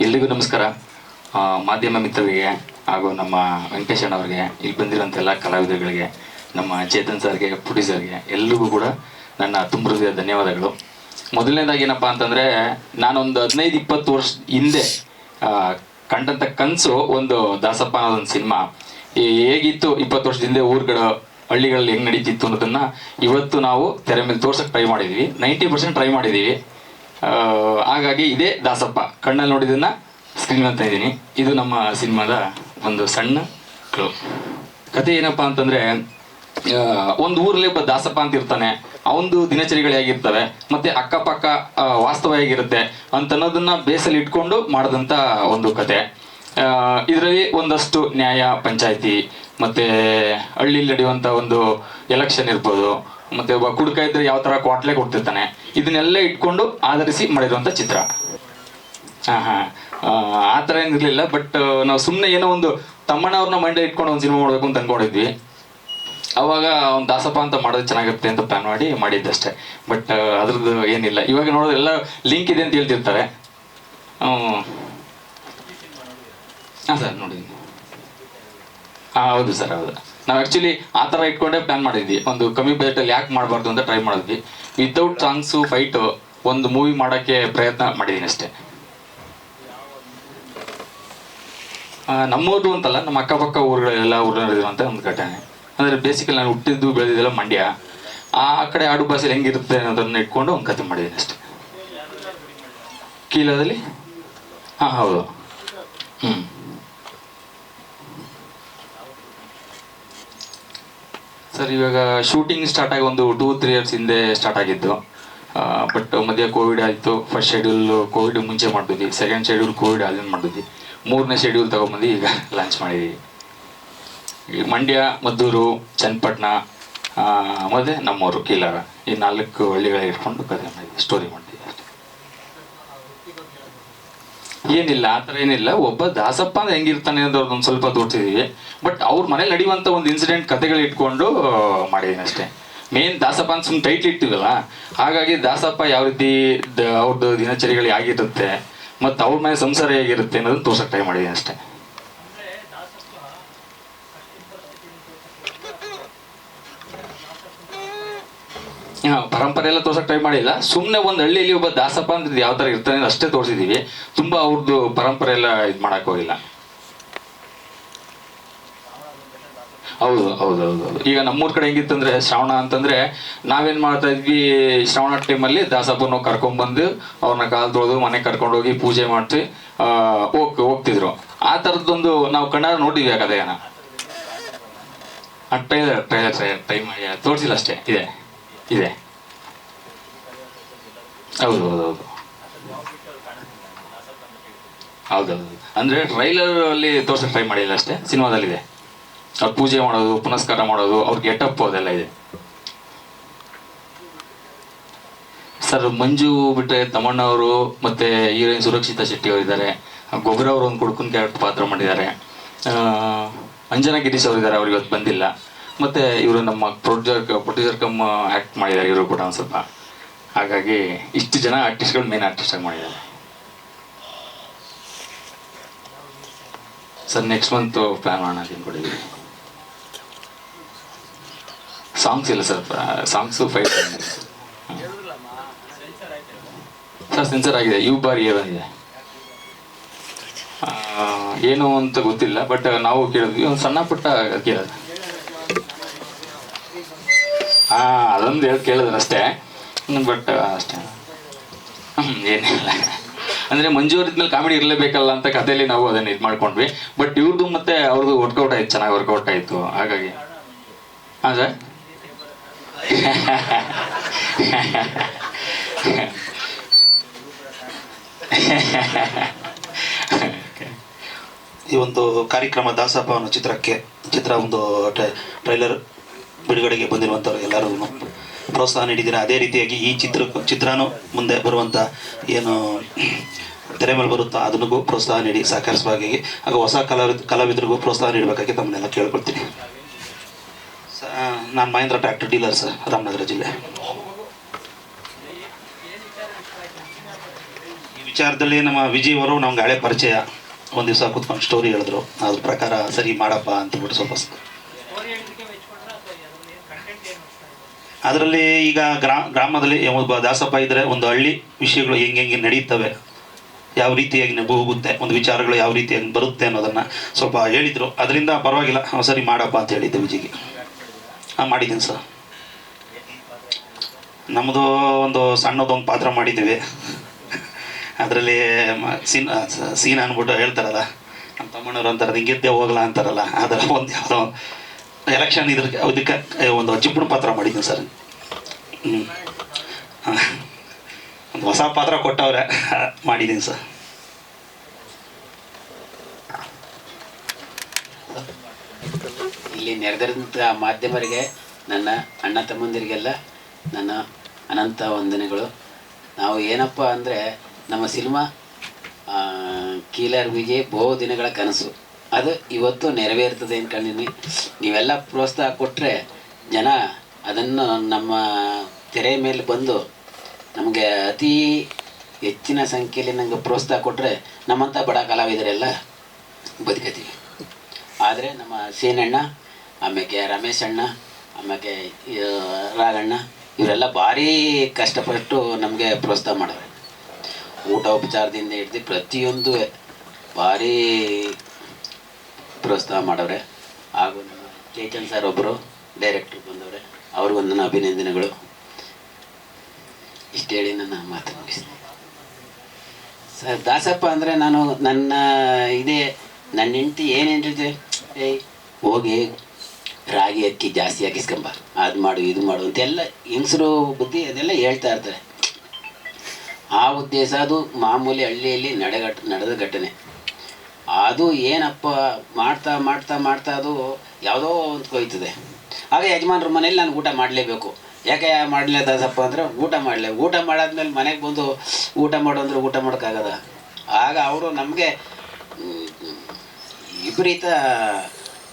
ಎಲ್ರಿಗೂ ನಮಸ್ಕಾರ. ಮಾಧ್ಯಮ ಮಿತ್ರರಿಗೆ ಹಾಗೂ ನಮ್ಮ ವೆಂಕಟೇಶ್ ಅವರಿಗೆ ಇಲ್ಲಿ ಬಂದಿರೋಂಥ ಎಲ್ಲ ಕಲಾವಿದರುಗಳಿಗೆ, ನಮ್ಮ ಚೇತನ್ ಸರ್ಗೆ ಪ್ರೊಡ್ಯೂಸರ್ಗೆ ಎಲ್ರಿಗೂ ಕೂಡ ನನ್ನ ತುಂಬ ಹೃದಯ ಧನ್ಯವಾದಗಳು. ಮೊದಲನೇದಾಗಿ ಏನಪ್ಪ ಅಂತಂದರೆ, ನಾನೊಂದು ಹದಿನೈದು ಇಪ್ಪತ್ತು ವರ್ಷ ಹಿಂದೆ ಕಂಡಂತ ಕನಸು ಒಂದು ದಾಸಪ್ಪ ಅನ್ನೋದೊಂದು ಸಿನಿಮಾ ಹೇಗಿತ್ತು ಇಪ್ಪತ್ತು ವರ್ಷದ ಹಿಂದೆ ಊರುಗಳು ಹಳ್ಳಿಗಳಲ್ಲಿ ಹೆಂಗೆ ನಡೀತಿತ್ತು ಅನ್ನೋದನ್ನ ಇವತ್ತು ನಾವು ತೆರೆ ಮೇಲೆ ತೋರ್ಸಕ್ಕೆ ಟ್ರೈ ಮಾಡಿದ್ವಿ. ನೈಂಟಿ ಪರ್ಸೆಂಟ್ ಟ್ರೈ ಮಾಡಿದ್ದೀವಿ ಹಾಗಾಗಿ ಇದೇ ದಾಸಪ್ಪ. ಕಣ್ಣಲ್ಲಿ ನೋಡಿದ್ದನ್ನ ಸ್ಕ್ರೀನ್ ಅಂತ ಇದ್ದೀನಿ ಇದು ನಮ್ಮ ಸಿನಿಮಾದ ಒಂದು ಸಣ್ಣ ಕ್ಲೂ ಕತೆ ಏನಪ್ಪ ಅಂತಂದ್ರೆ ಒಂದು ಊರಲ್ಲಿ ಒಬ್ಬ ದಾಸಪ್ಪ ಅಂತ ಇರ್ತಾನೆ. ಅವನದು ದಿನಚರಿಗಳು ಹೇಗಿರ್ತವೆ ಮತ್ತೆ ಅಕ್ಕಪಕ್ಕ ವಾಸ್ತವ ಹೇಗಿರುತ್ತೆ ಅಂತ ಅನ್ನೋದನ್ನ ಬೇಸಲ್ಲಿ ಇಟ್ಕೊಂಡು ಮಾಡಿದಂಥ ಒಂದು ಕತೆ. ಇದರಲ್ಲಿ ಒಂದಷ್ಟು ನ್ಯಾಯ, ಪಂಚಾಯಿತಿ, ಮತ್ತೆ ಹಳ್ಳಿಲಿ ನಡೆಯುವಂಥ ಒಂದು ಎಲೆಕ್ಷನ್ ಇರ್ಬೋದು. ಮತ್ತೆ ಒಬ್ಬ ಕುಡುಕ ಇದ್ರೆ ಯಾವ ತರ ಕ್ವಾಟ್ಲೆ ಕೊಡ್ತಿರ್ತಾನೆ. ಇದನ್ನೆಲ್ಲ ಇಟ್ಕೊಂಡು ಆಧರಿಸಿ ಮಾಡಿರುವಂತ ಚಿತ್ರ. ಹಾ ಹಾ. ಆ ಥರ ಏನಿರಲಿಲ್ಲ ಬಟ್ ನಾವು ಸುಮ್ಮನೆ ಏನೋ ಒಂದು ತಮ್ಮಣ್ಣವ್ರನ್ನ ಮಂಡ್ಯ ಇಟ್ಕೊಂಡು ಒಂದು ಸಿನಿಮಾ ಮಾಡಬೇಕು ಅಂತ ಅನ್ಕೊಂಡಿದ್ವಿ. ಅವಾಗ ಒಂದು ದಾಸಪ್ಪ ಅಂತ ಮಾಡೋದು ಚೆನ್ನಾಗಿರುತ್ತೆ ಅಂತ ಪ್ಲಾನ್ ಮಾಡಿ ಮಾಡಿದ್ದಷ್ಟೇ. ಬಟ್ ಅದ್ರದ್ದು ಏನಿಲ್ಲ. ಇವಾಗ ನೋಡೋದು ಎಲ್ಲ ಲಿಂಕ್ ಇದೆ ಅಂತ ಹೇಳ್ತಿರ್ತಾರೆ. ಹಾಂ, ಸರ್ ನೋಡಿ ಹಾಂ, ಹೌದು ಸರ್, ಹೌದು. ನಾವು ಆ್ಯಕ್ಚುಲಿ ಆ ಥರ ಇಟ್ಕೊಂಡೇ ಪ್ಲಾನ್ ಮಾಡಿದ್ವಿ. ಒಂದು ಕಮ್ಮಿ ಬಜೆಟಲ್ಲಿ ಯಾಕೆ ಮಾಡಬಾರ್ದು ಅಂತ ಟ್ರೈ ಮಾಡಿದ್ವಿ. ವಿತೌಟ್ ಸಾಂಗ್ಸು ಫೈಟು ಒಂದು ಮೂವಿ ಮಾಡೋಕ್ಕೆ ಪ್ರಯತ್ನ ಮಾಡಿದ್ದೀನಿ ಅಷ್ಟೇ. ಆ, ನಮ್ಮೂರು ಅಂತಲ್ಲ ನಮ್ಮ ಅಕ್ಕಪಕ್ಕ ಊರುಗಳೆಲ್ಲ ಊರು ನಡೆದಿರುವಂಥ ಒಂದು ಘಟನೆ. ಅಂದರೆ ಬೇಸಿಕಲಿ ನಾನು ಹುಟ್ಟಿದ್ದು ಬೆಳೆದಿದ್ದೆಲ್ಲ ಮಂಡ್ಯ. ಆ ಕಡೆ ಆಡು ಭಾಷೆಯಲ್ಲಿ ಹೆಂಗಿರುತ್ತೆ ಅನ್ನೋದನ್ನು ಇಟ್ಕೊಂಡು ಒಂದು ಕತೆ ಮಾಡಿದ್ದೀನಿ ಅಷ್ಟೇ. ಕೀಲದಲ್ಲಿ ಹಾಂ ಹೌದು. ಹ್ಞೂ ಸರ್, ಇವಾಗ ಶೂಟಿಂಗ್ ಸ್ಟಾರ್ಟ್ ಆಗಿ ಒಂದು ಟೂ ತ್ರೀ ಇಯರ್ಸ್ ಹಿಂದೆ ಸ್ಟಾರ್ಟ್ ಆಗಿದ್ದು. ಬಟ್ ಮಧ್ಯೆ ಕೋವಿಡ್ ಆಯಿತು. ಫಸ್ಟ್ ಶೆಡ್ಯೂಲ್ ಕೋವಿಡ್ ಮುಂಚೆ ಮಾಡಿದ್ವಿ ಸೆಕೆಂಡ್ ಶೆಡ್ಯೂಲ್ ಕೋವಿಡ್ ಆದ್ಮೇಲೆ ಮಾಡಿದ್ವಿ ಮೂರನೇ ಶೆಡ್ಯೂಲ್ ತಗೊಂಬಂದು ಈಗ ಲಾಂಚ್ ಮಾಡಿದ್ದೀವಿ ಈ ಮಂಡ್ಯ, ಮದ್ದೂರು, ಚನ್ನಪಟ್ಟಣ ಮತ್ತು ಮತ್ತೆ ನಮ್ಮೂರು ಕೀಲಾರ ಈ ನಾಲ್ಕು ಹಳ್ಳಿಗಳ ಇಟ್ಕೊಂಡು ಕಥೆ ಮಾಡಿದ್ವಿ. ಸ್ಟೋರಿ ಮಾಡಿದ್ವಿ ಅಷ್ಟೇ ಏನಿಲ್ಲ, ಆ ಥರ ಏನಿಲ್ಲ. ಒಬ್ಬ ದಾಸಪ್ಪ ಅಂದ್ರೆ ಹೆಂಗಿರ್ತಾನೆ ಅನ್ನೋದು ಒಂದು ಸ್ವಲ್ಪ ತೋರಿಸಿದೀವಿ ಬಟ್ ಅವ್ರ ಮನೇಲಿ ನಡೆಯುವಂಥ ಒಂದು ಇನ್ಸಿಡೆಂಟ್ ಕತೆಗಳು ಇಟ್ಕೊಂಡು ಮಾಡಿದೀನಿ ಅಷ್ಟೇ. ಮೇನ್ ದಾಸಪ್ಪ ಅಂತ ಸುಮ್ಮನೆ ಟೈಟ್ ಇಟ್ಟಿವಲ್ಲ, ಹಾಗಾಗಿ ದಾಸಪ್ಪ ಯಾವ ರೀತಿ ಅವ್ರದ್ದು ದಿನಚರಿಗಳು ಆಗಿರುತ್ತೆ, ಮತ್ತು ಅವ್ರ ಮನೆ ಸಂಸಾರ ಹೇಗಿರುತ್ತೆ ಅನ್ನೋದನ್ನ ತೋರ್ಸಕ್ಕೆ ಟ್ರೈ ಮಾಡಿದ್ದೀನಿ ಅಷ್ಟೇ. ಪರಂಪರೆ ಎಲ್ಲ ತೋರ್ಸಕ್ ಟ್ರೈ ಮಾಡಿಲ್ಲ. ಸುಮ್ಮನೆ ಒಂದು ಹಳ್ಳಿಯಲ್ಲಿ ಒಬ್ಬ ದಾಸಪ್ಪ ಅಂತ ಯಾವ ತರ ಇರ್ತಾನೆ ಅಷ್ಟೇ ತೋರಿಸಿದೀವಿ. ತುಂಬಾ ಅವ್ರದ್ದು ಪರಂಪರೆ ಎಲ್ಲ ಇದು ಮಾಡಕ್ ಹೋಗಿಲ್ಲ. ಹೌದು ಹೌದು ಹೌದು ಹೌದು. ಈಗ ನಮ್ಮೂರ್ ಕಡೆ ಹೆಂಗಿತ್ತಂದ್ರೆ, ಶ್ರಾವಣ ಅಂತಂದ್ರೆ ನಾವೇನ್ ಮಾಡ್ತಾ ಇದ್ವಿ, ಶ್ರಾವಣ ಟೈಮಲ್ಲಿ ದಾಸಪ್ಪನ ಕರ್ಕೊಂಡ್ಬಂದು ಅವ್ರನ್ನ ಕಾಲ್ ತೊಳೆದು ಮನೆ ಕರ್ಕೊಂಡು ಹೋಗಿ ಪೂಜೆ ಮಾಡ್ತಿ ಹೋಗ್, ಹೋಗ್ತಿದ್ರು. ಆ ಥರದ್ದೊಂದು ನಾವು ಕಣ್ಣಾರ ನೋಡಿದ್ವಿ ಆ ಕಥೆಯನ್ನ ಟೈಮ್ ತೋರಿಸಿಲ್ಲ ಅಷ್ಟೇ. ಇದೆ. ಇದೆ. ಹೌದು ಹೌದು ಹೌದು. ಹೌದೌದು. ಅಂದ್ರೆ ಟ್ರೈಲರ್ ಅಲ್ಲಿ ತೋರ್ಸಕ್ ಟ್ರೈ ಮಾಡಿಲ್ಲ ಅಷ್ಟೇ, ಸಿನಿಮಾದಲ್ಲಿದೆ. ಅವ್ರು ಪೂಜೆ ಮಾಡೋದು, ಪುನಸ್ಕಾರ ಮಾಡೋದು ಅವ್ರ ಗೆಟಪ್ ಅದೆಲ್ಲ ಇದೆ. ಸರ್, ಮಂಜು ಬಿಟ್ಟರೆ ತಮಣ್ಣ ಅವರು ಮತ್ತೆ ಹೀರೋಯಿನ್ ಸುರಕ್ಷಿತಾ ಶೆಟ್ಟಿ ಅವರಿದ್ದಾರೆ. ಗೊಬ್ಬರ ಅವರು ಒಂದು ಕುಡ್ಕನ್ ಕ್ಯಾರೆಕ್ಟರ್ ಪಾತ್ರ ಮಾಡಿದ್ದಾರೆ. ಅಂಜನಾ ಗಿರೀಶ್ ಅವರಿದ್ದಾರೆ, ಅವ್ರು ಇವತ್ತು ಬಂದಿಲ್ಲ. ಮತ್ತೆ ಇವರು ನಮ್ಮ ಪ್ರೊಡ್ಯೂಸರ್ ಪ್ರೊಡ್ಯೂಸರ್ ಕಮ್ ಆ್ಯಕ್ಟ್ ಮಾಡಿದ್ದಾರೆ, ಇವರು ಕೂಡ ಒಂದು ಸ್ವಲ್ಪ. ಹಾಗಾಗಿ ಇಷ್ಟು ಜನ ಆರ್ಟಿಸ್ಟ್ಗಳು ಮೇನ್ ಆರ್ಟಿಸ್ಟ್ ಆಗಿ ಮಾಡಿದ್ದಾರೆ. ಸರ್ ನೆಕ್ಸ್ಟ್ ಮಂತ್ ಪ್ಲಾನ್ ಮಾಡೋಣ ಅಂತ ಅನ್ಕೊಂಡಿದ್ದೀವಿ ಸಾಂಗ್ಸ್ ಇಲ್ಲ sir songs fight sir censor ಆಗಿದೆ ಯು ಬಾರಿ ಬಂದಿದೆ. ಏನು ಅಂತ ಗೊತ್ತಿಲ್ಲ ಬಟ್ ನಾವು ಕೇಳಿದ್ವಿ, ಒಂದು ಸಣ್ಣ ಪುಟ್ಟ ಕೇಳಿದ್ರೆ ಹಾ ಅದೊಂದು ಹೇಳಿ ಕೇಳಿದ್ರೆ ಅಷ್ಟೇ. ಬಟ್ ಅಷ್ಟೇ. ಏನಿಲ್ಲ. ಅಂದ್ರೆ ಮಂಜು ಮೇಲೆ ಕಾಮಿಡಿ ಇರಲೇಬೇಕಲ್ಲ ಅಂತ ಕಥೆಯಲ್ಲಿ ನಾವು ಅದನ್ನ ಇದು ಮಾಡ್ಕೊಂಡ್ವಿ. ಬಟ್ ಇವ್ರದ್ದು ಮತ್ತೆ ಅವ್ರದ್ದು ವರ್ಕೌಟ್ ಆಯ್ತು, ಚೆನ್ನಾಗಿ ವರ್ಕೌಟ್ ಆಯ್ತು. ಹಾಗಾಗಿ. ಹಾ ಸರ್ ಈ ಒಂದು ಕಾರ್ಯಕ್ರಮ ದಾಸಪ್ಪ ಅನ್ನೋ ಚಿತ್ರಕ್ಕೆ, ಚಿತ್ರ ಒಂದು ಟ್ರೈ- ಟ್ರೈಲರ್ ಬಿಡುಗಡೆಗೆ ಬಂದಿರುವಂಥವ್ರು ಎಲ್ಲರೂ ಪ್ರೋತ್ಸಾಹ ನೀಡಿದ್ದೀರಾ? ಅದೇ ರೀತಿಯಾಗಿ ಈ ಚಿತ್ರ ಚಿತ್ರನೂ ಮುಂದೆ ಬರುವಂಥ ಏನು ತೆರೆ ಮೇಲೆ ಬರುತ್ತಾ ಅದನ್ನಿಗೂ ಪ್ರೋತ್ಸಾಹ ನೀಡಿ ಸಹಕರಿಸುವಾಗಿ ಹಾಗೂ ಹೊಸ ಕಲಾವಿದ ಕಲಾವಿದರಿಗೂ ಪ್ರೋತ್ಸಾಹ ನೀಡಬೇಕಾಗಿ ತಮ್ಮನ್ನೆಲ್ಲ ಕೇಳ್ಕೊಳ್ತೀನಿ. ನಾನು Mahindra tractor dealer sir, Ramanagara ಜಿಲ್ಲೆ. ಈ ವಿಚಾರದಲ್ಲಿ ನಮ್ಮ ವಿಜಯ್ ಅವರು ನಮ್ಗೆ ಹಳೆ ಪರಿಚಯ. ಒಂದು ದಿವಸ ಕೂತ್ಕೊಂಡು ಸ್ಟೋರಿ ಹೇಳಿದ್ರು. ಅದ್ರ ಪ್ರಕಾರ ಸರಿ ಮಾಡಪ್ಪ ಅಂತ ಬಿಟ್ಟು ಸ್ವಲ್ಪ ಅದರಲ್ಲಿ ಈಗ ಗ್ರಾ, ಗ್ರಾಮದಲ್ಲಿ ಒಬ್ಬ ದಾಸಪ್ಪ ಇದ್ದರೆ ಒಂದು ಹಳ್ಳಿ ವಿಷಯಗಳು ಹೆಂಗೆ ಹೆಂಗೆ ನಡೀತವೆ, ಯಾವ ರೀತಿಯಾಗಿ ಹೋಗುತ್ತೆ, ಒಂದು ವಿಚಾರಗಳು ಯಾವ ರೀತಿಯಾಗಿ ಬರುತ್ತೆ ಅನ್ನೋದನ್ನು ಸ್ವಲ್ಪ ಹೇಳಿದ್ರು. ಅದರಿಂದ ಪರವಾಗಿಲ್ಲ ಸರಿ ಮಾಡಪ್ಪ ಅಂತ ಹೇಳಿದ್ದೆ ವಿಜಿಗೆ. ಹಾಂ, ಮಾಡಿದ್ದೀನಿ ಸರ್. ನಮ್ಮದು ಒಂದು ಸಣ್ಣದೊಂದು ಪಾತ್ರ ಮಾಡಿದ್ದೀವಿ. ಅದರಲ್ಲಿ ಸೀನ್ ಸೀನ್ ಅಂದ್ಬಿಟ್ಟು ಹೇಳ್ತಾರಲ್ಲ, ನಮ್ಮ ತಮ್ಮಣ್ಣವ್ರು ಅಂತಾರೆ ಹಿಂಗಿದ್ದೆ ಹೋಗಲ್ಲ ಅಂತಾರಲ್ಲ ಅದರ ಒಂದು ಯಾವುದೋ ಎಲೆಕ್ಷನ್ ಇದ್ರ ಇದಕ್ಕೆ ಒಂದು ಚಿಪ್ಪಣ ಪಾತ್ರ ಮಾಡಿದ್ದೀನಿ ಸರ್. ಹ್ಞೂ ಒಂದು ಹೊಸ ಪಾತ್ರ ಕೊಟ್ಟವ್ರೆ ಮಾಡಿದ್ದೀನಿ ಸರ್. ಇಲ್ಲಿ ನೆರೆದಿರಂಥ ಮಾಧ್ಯಮರಿಗೆ, ನನ್ನ ಅಣ್ಣ ತಮ್ಮಂದಿರಿಗೆಲ್ಲ ನನ್ನ ಅನಂತ ವಂದನೆಗಳು. ನಾವು ಏನಪ್ಪ ಅಂದರೆ, ನಮ್ಮ ಸಿನಿಮಾ ಕೀಲರ್ ವಿಜಯ್ ಬಹು ದಿನಗಳ ಕನಸು. ಅದು ಇವತ್ತು ನೆರವೇರ್ತದೆ ಅಂದ್ಕೊಂಡಿನಿ ನೀವೆಲ್ಲ ಪ್ರೋತ್ಸಾಹ ಕೊಟ್ಟರೆ ಜನ ಅದನ್ನು ನಮ್ಮ ತೆರೆ ಮೇಲೆ ಬಂದು ನಮಗೆ ಅತಿ ಹೆಚ್ಚಿನ ಸಂಖ್ಯೆಯಲ್ಲಿ ನನಗೆ ಪ್ರೋತ್ಸಾಹ ಕೊಟ್ಟರೆ ನಮ್ಮಂಥ ಬಡ ಕಲಾವಿದರೆಲ್ಲ ಬದುಕತೀವಿ ಆದರೆ ನಮ್ಮ ಸೇನಣ್ಣ ಆಮೇಲೆ ರಮೇಶ್ ಅಣ್ಣ ಆಮೇಲೆ ರಾಘಣ್ಣ ಇವರೆಲ್ಲ ಭಾರಿ ಕಷ್ಟಪಟ್ಟು ನಮಗೆ ಪ್ರೋತ್ಸಾಹ ಮಾಡಿದ್ರೆ ಊಟ ಉಪಚಾರದಿಂದ ಹಿಡ್ದು ಪ್ರತಿಯೊಂದು ಭಾರಿ ಪ್ರೋತ್ಸಾಹ ಮಾಡವ್ರೆ. ಹಾಗೂ ನಮ್ಮ ಚೇತನ್ ಸರ್ ಒಬ್ಬರು ಡೈರೆಕ್ಟ್ರ್ ಬಂದವ್ರೆ. ಅವ್ರಿಗೂ ನನ್ನ ಅಭಿನಂದನೆಗಳು. ಇಷ್ಟು ಹೇಳಿ ನನ್ನ ಮಾತು ಮುಗಿಸ್ತೀನಿ. ಸರ್, ದಾಸಪ್ಪ ಅಂದರೆ ನಾನು ನನ್ನ ಇದೇ ನನ್ನ ಹೆಂಡತಿ ಏನು ಹೇಳ್ತಿದ್ದೆ ಏಯ್, ಹೋಗಿ ರಾಗಿ ಅಕ್ಕಿ ಜಾಸ್ತಿ ಹಾಕಿಸ್ಕೊಂಬ. ಅದು ಮಾಡು, ಇದು ಮಾಡು ಅಂತೆಲ್ಲ ಹೆಂಗಸರು ಬುದ್ಧಿ ಅದೆಲ್ಲ ಹೇಳ್ತಾ ಇರ್ತಾರೆ. ಆ ಉದ್ದೇಶ ಅದು ಮಾಮೂಲಿ ಹಳ್ಳಿಯಲ್ಲಿ ನಡೆಗಟ್, ನಡೆದ ಘಟನೆ. ಅದು ಏನಪ್ಪ ಮಾಡ್ತಾ ಮಾಡ್ತಾ ಮಾಡ್ತಾ ಅದು ಯಾವುದೋ ಒಂದು ಕೋಯ್ತದೆ. ಆಗ ಯಜಮಾನ್ರ ಮನೇಲಿ ನಾನು ಊಟ ಮಾಡಲೇಬೇಕು. ಯಾಕೆ ಮಾಡಲೇ ದಾಸಪ್ಪ ಅಂದರೆ ಊಟ ಮಾಡಲೆ, ಊಟ ಮಾಡಾದ್ಮೇಲೆ ಮನೆಗೆ ಬಂದು ಊಟ ಮಾಡು ಅಂದ್ರೆ ಊಟ ಮಾಡೋಕ್ಕಾಗದ? ಆಗ ಅವರು ನಮಗೆ ವಿಪರೀತ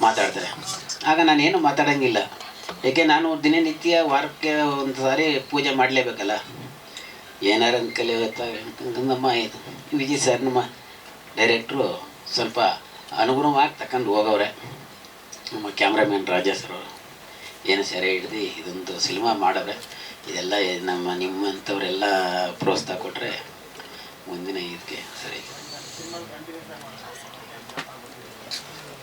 ಮಾತಾಡ್ತಾರೆ. ಆಗ ನಾನೇನು ಮಾತಾಡೋಂಗಿಲ್ಲ. ಯಾಕೆ ನಾನು ದಿನನಿತ್ಯ ವಾರಕ್ಕೆ ಒಂದು ಸಾರಿ ಪೂಜೆ ಮಾಡಲೇಬೇಕಲ್ಲ? ಏನಾರು ಅಂದ್ಕಲಿ ನಮ್ಮ ವಿಜಯ್ ಸರ್ ನಮ್ಮ ಡೈರೆಕ್ಟ್ರು ಸ್ವಲ್ಪ ಅನುಗುಣವಾಗಿ ತಕ್ಕಂಡು ಹೋಗವ್ರೆ. ನಮ್ಮ ಕ್ಯಾಮ್ರಾಮ್ಯಾನ್ ರಾಜಾ ಏನು ಸೆರೆ ಹಿಡ್ದು ಇದೊಂದು ಸಿನಿಮಾ ಮಾಡವ್ರೆ. ಇದೆಲ್ಲ ನಮ್ಮ ನಿಮ್ಮಂಥವರೆಲ್ಲ ಪ್ರೋತ್ಸಾಹ ಕೊಟ್ಟರೆ ಮುಂದಿನ ಇದಕ್ಕೆ ಸರಿ.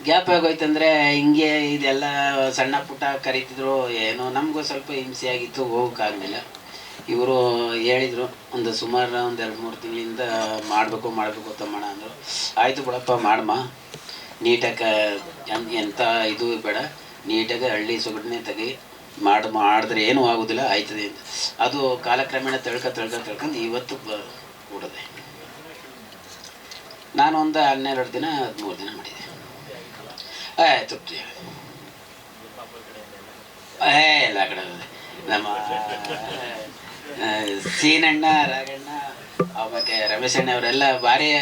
ಗ್ಯಾಪ್ ಆಗೋಯ್ತಂದರೆ ಹಿಂಗೆ ಇದೆಲ್ಲ ಸಣ್ಣ ಪುಟ್ಟ ಕರೀತಿದ್ರು ಏನೋ ನಮಗೂ ಸ್ವಲ್ಪ ಹಿಂಸೆಯಾಗಿತ್ತು ಹೋಗೋಕ್ಕಾಗಲಿಲ್ಲ. ಇವರು ಹೇಳಿದರು, ಒಂದು ಸುಮಾರು ಒಂದು ಎರಡು ಮೂರು ತಿಂಗಳಿಂದ ಮಾಡಬೇಕು ಮಾಡಬೇಕು ತಮ್ಮಣ್ಣ ಅಂದರು. ಆಯಿತು ಬಿಡಪ್ಪ ಮಾಡಮ್ಮ ನೀಟಾಗಿ ಎಂಥ ಇದು ಬೇಡ. ನೀಟಾಗಿ ಹಳ್ಳಿ ಸೊಗಡನೆ ತೆಗಿ, ಮಾಡಿ, ಮಾಡಿದ್ರೆ ಏನೂ ಆಗೋದಿಲ್ಲ, ಆಯ್ತದೆ ಅಂತ. ಅದು ಕಾಲಕ್ರಮೇಣ ತಳ್ಕ ತಳ್ಕ ತಳ್ಕೊಂಡು ಇವತ್ತು ಕೂಡದೆ ನಾನು ಒಂದು ಹನ್ನೆರಡು ದಿನ, ಹದಿಮೂರು ದಿನ ಮಾಡಿದೆ. ಆಯ್ತು ಏ ಎಲ್ಲ ಕಡೆ. ನಮ್ಮ ಸೀನಣ್ಣ, ರಾಗಣ್ಣ ಆಮೇಲೆ ರಮೇಶ್ ಅಣ್ಣ ಅವರೆಲ್ಲ ಭಾರಿ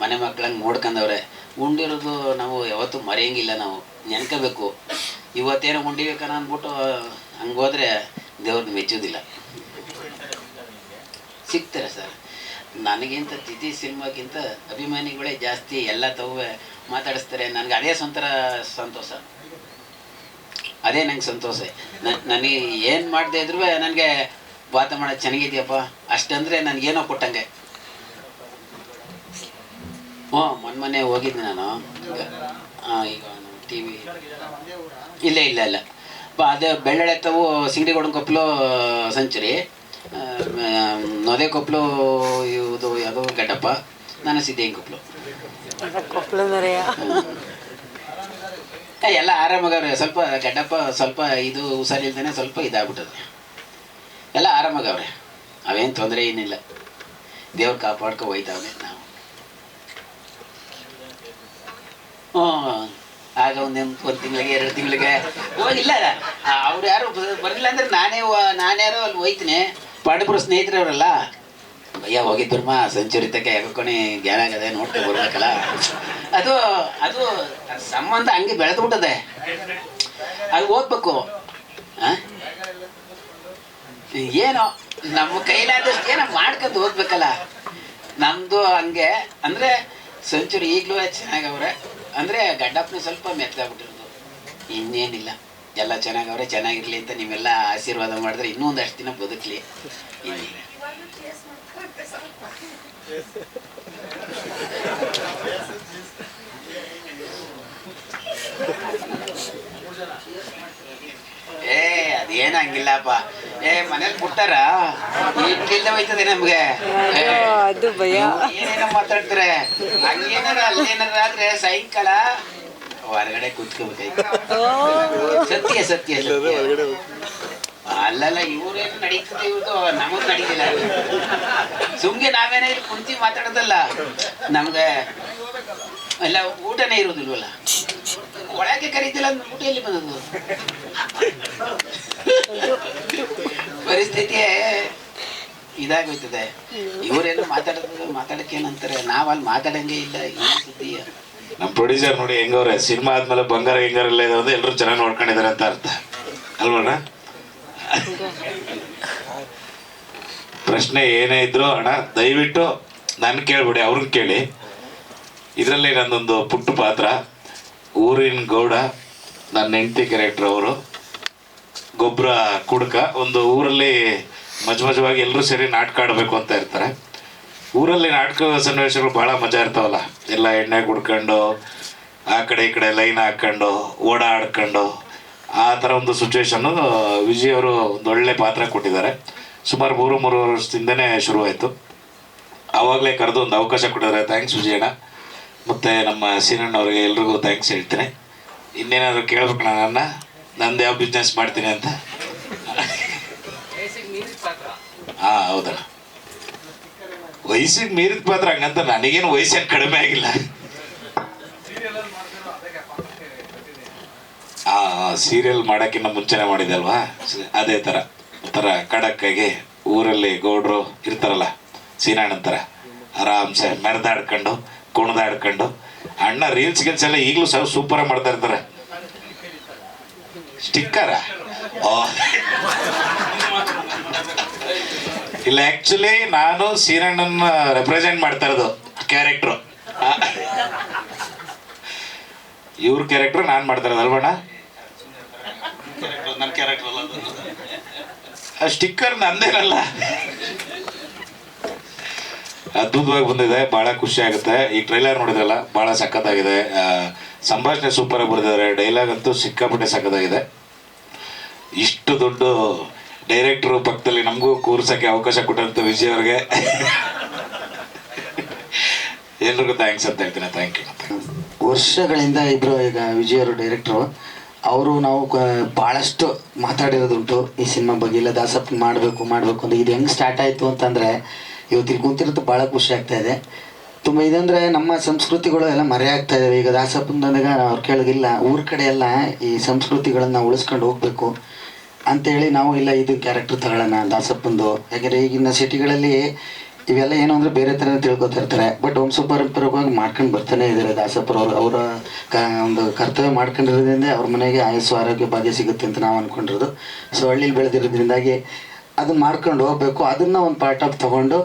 ಮನೆ ಮಕ್ಕಳಂಗೆ ನೋಡ್ಕೊಂಡವ್ರೆ. ಉಂಡಿರೋದು ನಾವು ಯಾವತ್ತೂ ಮರೆಯಂಗಿಲ್ಲ ನಾವು. ನೆನ್ಕೋಬೇಕು. ಇವತ್ತೇನೋ ಉಂಡಿಬೇಕನ ಅಂದ್ಬಿಟ್ಟು ಹಂಗೆ ಹೋದ್ರೆ ದೇವ್ರನ್ನ ಮೆಚ್ಚೋದಿಲ್ಲ. ಸಿಗ್ತಾರೆ ಸರ್. ನನಗಿಂತ ತಿಥಿ ಸಿನಿಮಾಗಿಂತ ಅಭಿಮಾನಿಗಳೇ ಜಾಸ್ತಿ ಎಲ್ಲ ತವೇ ಮಾತಾಡಿಸ್ತಾರೆ. ನನಗೆ ಅದೇ ಸ್ವಂತರ ಸಂತೋಷ. ಅದೇ ನಂಗೆ ಸಂತೋಷ. ನನಗೆ ಏನು ಮಾಡದೆ ಇದ್ರೂ ನನಗೆ ವಾತ ಮಾಡೋದು ಚೆನ್ನಾಗಿದೆಯಪ್ಪ? ಅಷ್ಟಂದ್ರೆ ಏನೋ ಕೊಟ್ಟಂಗೆ. ಹ್ಞೂ ಮೊನ್ನೆ ಮೊನ್ನೆ ಹೋಗಿದ್ದೆ ನಾನು. ಈಗ ಟಿ ವಿ ಇಲ್ಲ ಇಲ್ಲ ಇಲ್ಲ. ಅದು ಅದೇ ಬೆಳ್ಳಳೆ ತವು ಸಿಂಗಡಿಗೌಡ ಕೊಪ್ಪಲು ಸೆಂಚುರಿ ನೊದೆ ಕೊಪ್ಪಲು ಇದು ಯಾವುದೋ ಗಡ್ಡಪ್ಪ. ನಾನು ಸಿದ್ದೇನ್ ಕೊಪ್ಪಲು ಎಲ್ಲ ಆರಾಮಾಗವ್ರೆ ಸ್ವಲ್ಪ ಗಡ್ಡಪ್ಪ ಸ್ವಲ್ಪ ಇದು ಹುಷಾರಿಲ್ದೇನೆ ಸ್ವಲ್ಪ ಇದಾಗ್ಬಿಟ್ಟದೆ. ಎಲ್ಲ ಆರಾಮಾಗವ್ರೆ ಅವೇನು ತೊಂದರೆ ಏನಿಲ್ಲ. ದೇವ್ರು ಕಾಪಾಡ್ಕೊ ಹೋಯ್ತಾವೆ ನಾವು. ಹ್ಞೂ ಆಗ ಒಂದು ಒಂದು ತಿಂಗಳಿಗೆ, ಎರಡು ತಿಂಗಳಿಗೆ. ಹೋಗಿಲ್ಲ ಅವ್ರು ಯಾರು ಬರಲಿಲ್ಲ ಅಂದ್ರೆ ನಾನೇ ನಾನ್ಯಾರೋ ಅಲ್ಲಿ ಹೋಯ್ತೀನಿ. ಪಾಂಡಪುರ ಸ್ನೇಹಿತರವರಲ್ಲ. ಭಯ್ಯ ಹೋಗಿದ್ರಮ್ಮ ಸೆಂಚುರಿ ತಕ್ಕ ಯಾಕೊಣಿ ಜ್ಞಾನ ಆಗದೆ ನೋಡ್ಕೊಂಡು ಬರ್ಬೇಕಲ್ಲ. ಅದು ಅದು ಸಂಬಂಧ ಹಂಗೆ ಬೆಳೆದ್ಬಿಟ್ಟದೆ. ಅದು ಓದ್ಬೇಕು? ಏನೋ ನಮ್ಮ ಕೈಲಾದಷ್ಟು ಏನೋ ಮಾಡ್ಕೊಂಡು ಹೋಗ್ಬೇಕಲ್ಲ. ನಮ್ದು ಹಂಗೆ ಅಂದ್ರೆ ಸೆಂಚುರಿ ಈಗಲೂ ಚೆನ್ನಾಗವ್ರೆ ಅಂದ್ರೆ ಗಡ್ಡಪ್ಪನ ಸ್ವಲ್ಪ ಮೆತ್ತಗಾಗ್ಬಿಟ್ಟಿರೋದು ಇನ್ನೇನಿಲ್ಲ ಎಲ್ಲ ಚೆನ್ನಾಗವ್ರೆ ಚೆನ್ನಾಗಿರ್ಲಿ ಅಂತ ನೀವೆಲ್ಲ ಆಶೀರ್ವಾದ ಮಾಡಿದ್ರೆ ಇನ್ನೂ ಒಂದಷ್ಟು ದಿನ ಬದುಕಲಿ ಏ ಅದೇನ್ ಹಂಗಿಲ್ಲಪ್ಪ ಏ ಮನೇಲಿ ಬಿಡ್ತಾರ ಇಟ್ಲಿಂದ ಹೋಯ್ತದೆ ನಮ್ಗೆ. ಅದು- ಭಯ. ಏನೇನೋ ಮಾತಾಡ್ತಾರೆ? ಹಂಗೇನಾರ ಅಲ್ಲೇನಾರ ಆದ್ರೆ ಸಾಯಂಕಾಲ ಹೊರಗಡೆ ಕುತ್ಕೋಬೇಕಾಯ್ತು. ಸತ್ಯ ಸತ್ಯ ಸತ್ಯ. ಅಲ್ಲಲ್ಲ ಇವ್ರೇನು ನಡೀತದೆ ಇವ್ರದ್ದು ನಮಗ್ ನಡೀತಿಲ್ಲ. ಸುಮ್ಗೆ ನಾವೇನ ಇಲ್ಲಿ ಕುಂತಿ ಮಾತಾಡೋದಲ್ಲ. ನಮ್ಗೆ ಎಲ್ಲ ಊಟನೇ ಇರೋದಿಲ್ವಲ್ಲ. ಒಳಗೆ ಕರೀತಿಲ್ಲ ಅಂದ್ರೆ ಊಟ ಎಲ್ಲಿ ಬಂದದ್ದು. ಪರಿಸ್ಥಿತಿ ಇದಾಗೋಯ್ತದೆ ಇವರೇನು ಮಾತಾಡೋದು ಮಾತಾಡಕ್ಕೆ ಏನಂತಾರೆ? ನಾವಲ್ಲಿ ಮಾತಾಡಂಗೆ ಇಲ್ಲ, ಈ ನಮ್ಮ ಪ್ರೊಡ್ಯೂಸರ್ ನೋಡಿ ಹೆಂಗವ್ರೆ, ಸಿನಿಮಾ ಆದ್ಮೇಲೆ ಬಂಗಾರ ಹಿಂಗಾರ ಎಲ್ಲ ಇದೆ ಅಂದ್ರೆ ಎಲ್ಲರೂ ಚೆನ್ನಾಗಿ ನೋಡ್ಕೊಂಡಿದ್ದಾರೆ ಅಂತ ಅರ್ಥ. ಅಲ್ವಣ್ಣ? ಪ್ರಶ್ನೆ ಏನೇ ಇದ್ರು ಅಣ್ಣ, ದಯವಿಟ್ಟು ನಾನು ಕೇಳ್ಬಿಡಿ ಅವ್ರನ್ನ ಕೇಳಿ. ಇದರಲ್ಲಿ ನಂದೊಂದು ಪುಟ್ಟ ಪಾತ್ರ. ಊರಿನ ಗೌಡ, ನನ್ನ ಹೆಂಡತಿ ಕ್ಯಾರೆಕ್ಟರ್ ಅವರು, ಗೊಬ್ಬರ ಕುಡ್ಕ, ಒಂದು ಊರಲ್ಲಿ ಮಜ್ ಮಜವಾಗಿ ಎಲ್ಲರೂ ಸೇರಿ ನಾಟಕ ಆಡಬೇಕು ಅಂತ ಇರ್ತಾರೆ. ಊರಲ್ಲಿ ನಾಟಕ ಸನ್ನಿವೇಶಗಳು ಭಾಳ ಮಜಾ ಇರ್ತಾವಲ್ಲ. ಎಲ್ಲ ಎಣ್ಣೆ ಕುಡ್ಕೊಂಡು, ಆ ಕಡೆ ಈ ಕಡೆ ಲೈನ್ ಹಾಕ್ಕೊಂಡು ಓಡಾಡ್ಕೊಂಡು ಆ ಥರ ಒಂದು ಸಿಚುವೇಶನ್ನು ವಿಜಯ್ ಅವರು ಒಂದು ಒಳ್ಳೆ ಪಾತ್ರ ಕೊಟ್ಟಿದ್ದಾರೆ. ಸುಮಾರು ಮೂರು ಮೂರು ವರ್ಷದಿಂದನೇ ಶುರುವಾಯಿತು. ಆವಾಗಲೇ ಕರೆದು ಒಂದು ಅವಕಾಶ ಕೊಟ್ಟಿದ್ದಾರೆ. ಥ್ಯಾಂಕ್ಸ್ ವಿಜಯಣ್ಣ. ಮತ್ತು ನಮ್ಮ ಸೀನಣ್ಣವ್ರಿಗೆ ಎಲ್ರಿಗೂ ಥ್ಯಾಂಕ್ಸ್ ಹೇಳ್ತೀನಿ. ಇನ್ನೇನಾದ್ರು ಕೇಳ್ಬೇಕು ನನ್ನ? ನಂದು ಯಾವ ಬಿಸ್ನೆಸ್ ಮಾಡ್ತೀನಿ ಅಂತ? ಹಾಂ ಹೌದಣ್ಣ. ವಯಸ್ಸಿಗೆ ಮೀರಿದ ಪಾತ್ರ ಹಂಗಂತ ನನಗೇನು ವಯಸ್ಸೇನು ಕಡಿಮೆ ಆಗಿಲ್ಲ. ಹಾಂ ಸೀರಿಯಲ್ ಮಾಡೋಕ್ಕಿಂತ ಮುಂಚೆನೆ ಮಾಡಿದೆ ಅಲ್ವಾ? ಅದೇ ಥರ ಒಂಥರ ಖಡಕ್ಕಾಗಿ ಊರಲ್ಲಿ ಗೌಡ್ರು ಇರ್ತಾರಲ್ಲ ಸೀನಾಣ್ಣ ಅಂತಾರ ಆರಾಮ್ಸೆ ಮೆರೆದಾಡ್ಕೊಂಡು ಕುಣಿದಾಡ್ಕೊಂಡು ಅಣ್ಣ ರೀಲ್ಸ್ ಗಿಲ್ಸ್ ಎಲ್ಲ ಈಗಲೂ ಸಹ ಸೂಪರಾಗಿ ಮಾಡ್ತಾ ಇರ್ತಾರೆ. ಸ್ಟಿಕ್ಕರ ಇಲ್ಲ ಆಕ್ಚುಲಿ ನಾನು ಸೀರಣ್ಣನ ರೆಪ್ರೆಸೆಂಟ್ ಮಾಡ್ತಾ ಇರೋದು ಕ್ಯಾರೆಕ್ಟ್ರು ಇವ್ರ ಕ್ಯಾರೆಕ್ಟ್ರು ನಾನು ಮಾಡ್ತಾ ಇರೋದು ಅಲ್ವಣ್ಣ? ಸ್ಟಿಕ್ಕರ್ ನಂದೇನಲ್ಲ. ಅದ್ಭುತವಾಗಿ ಬಂದಿದೆ, ಬಹಳ ಖುಷಿ ಆಗುತ್ತೆ. ಈ ಟ್ರೈಲರ್ ನೋಡಿದ್ರಲ್ಲ, ಬಹಳ ಸಖತ್ತಾಗಿದೆ. ಸಂಭಾಷಣೆ ಸೂಪರ್ ಆಗಿ ಬರೆದಿದ್ದಾರೆ. ಡೈಲಾಗ್ ಅಂತೂ ಸಿಕ್ಕಾಪಟ್ಟೆ ಸಖತ್ತಾಗಿದೆ. ಇಷ್ಟು ದೊಡ್ಡ ಡೈರೆಕ್ಟ್ರು ಪಕ್ಕದಲ್ಲಿ ನಮಗೂ ಕೂರ್ಸಕ್ಕೆ ಅವಕಾಶ ಕೊಟ್ಟಂತ ವಿಜಯ್ ಅವ್ರಿಗೆ. ಎಲ್ರಿಗೂ ಥ್ಯಾಂಕ್ಸ್ ಅಂತ ಹೇಳ್ತೀನಿ. ಥ್ಯಾಂಕ್ ಯು ವರ್ಷಗಳಿಂದ ಇಬ್ಬರು ಈಗ ವಿಜಯ್ ಅವರು ಡೈರೆಕ್ಟ್ರು ಅವರು ನಾವು ಭಾಳಷ್ಟು ಮಾತಾಡಿರೋದುಂಟು. ಈ ಸಿನಿಮಾ ಬಗ್ಗೆ, ಇಲ್ಲ ದಾಸಪ್ಪ ಮಾಡಬೇಕು ಮಾಡಬೇಕು ಅಂತ. ಇದು ಹೆಂಗೆ ಸ್ಟಾರ್ಟ್ ಆಯಿತು ಅಂತಂದರೆ ಇವತ್ತು ಇಲ್ಲಿ ಕುಂತಿರೋದು ಭಾಳ ಖುಷಿ ಆಗ್ತಾ ಇದೆ. ತುಂಬ ಇದಂದರೆ ನಮ್ಮ ಸಂಸ್ಕೃತಿಗಳು ಎಲ್ಲ ಮರೆ ಆಗ್ತಾ ಇದ್ದಾವೆ ಈಗ ದಾಸಪ್ಪಂದಾಗ ಅವ್ರು ಕೇಳೋದಿಲ್ಲ, ಊರ ಕಡೆ ಎಲ್ಲ ಈ ಸಂಸ್ಕೃತಿಗಳನ್ನ ಉಳಿಸ್ಕೊಂಡು ಹೋಗ್ಬೇಕು ಅಂತೇಳಿ ನಾವು ಇಲ್ಲ, ಇದು ಕ್ಯಾರೆಕ್ಟರ್ ತಗೊಳ್ಳೋಣ ದಾಸಪ್ಪಂದು. ಯಾಕಂದ್ರೆ ಈಗಿನ ಸಿಟಿಗಳಲ್ಲಿ ಇವೆಲ್ಲ ಏನು ಅಂದರೆ ಬೇರೆ ಥರ ತಿಳ್ಕೊತಾ ಇರ್ತಾರೆ. ಬಟ್ ವಂಶಪಾರಂಪರ್ಯವಾಗಿ ಮಾಡ್ಕೊಂಡು ಬರ್ತಾನೆ ಇದ್ದಾರೆ ದಾಸಪ್ಪರವ್ರು ಅವರ ಕ ಒಂದು ಕರ್ತವ್ಯ ಮಾಡ್ಕೊಂಡಿರೋದ್ರಿಂದ ಅವ್ರ ಮನೆಗೆ ಆಯಸ್ಸು, ಆರೋಗ್ಯ ಭಾಗ್ಯ ಸಿಗುತ್ತೆ ಅಂತ ನಾವು ಅಂದ್ಕೊಂಡಿರೋದು ಸೊ ಹಳ್ಳಿಲಿ ಬೆಳೆದಿರೋದ್ರಿಂದಾಗಿ ಅದನ್ನ ಮಾಡ್ಕೊಂಡು ಹೋಗ್ಬೇಕು. ಅದನ್ನು ಒಂದು ಪಾರ್ಟ್ ಆಫ್ ತೊಗೊಂಡು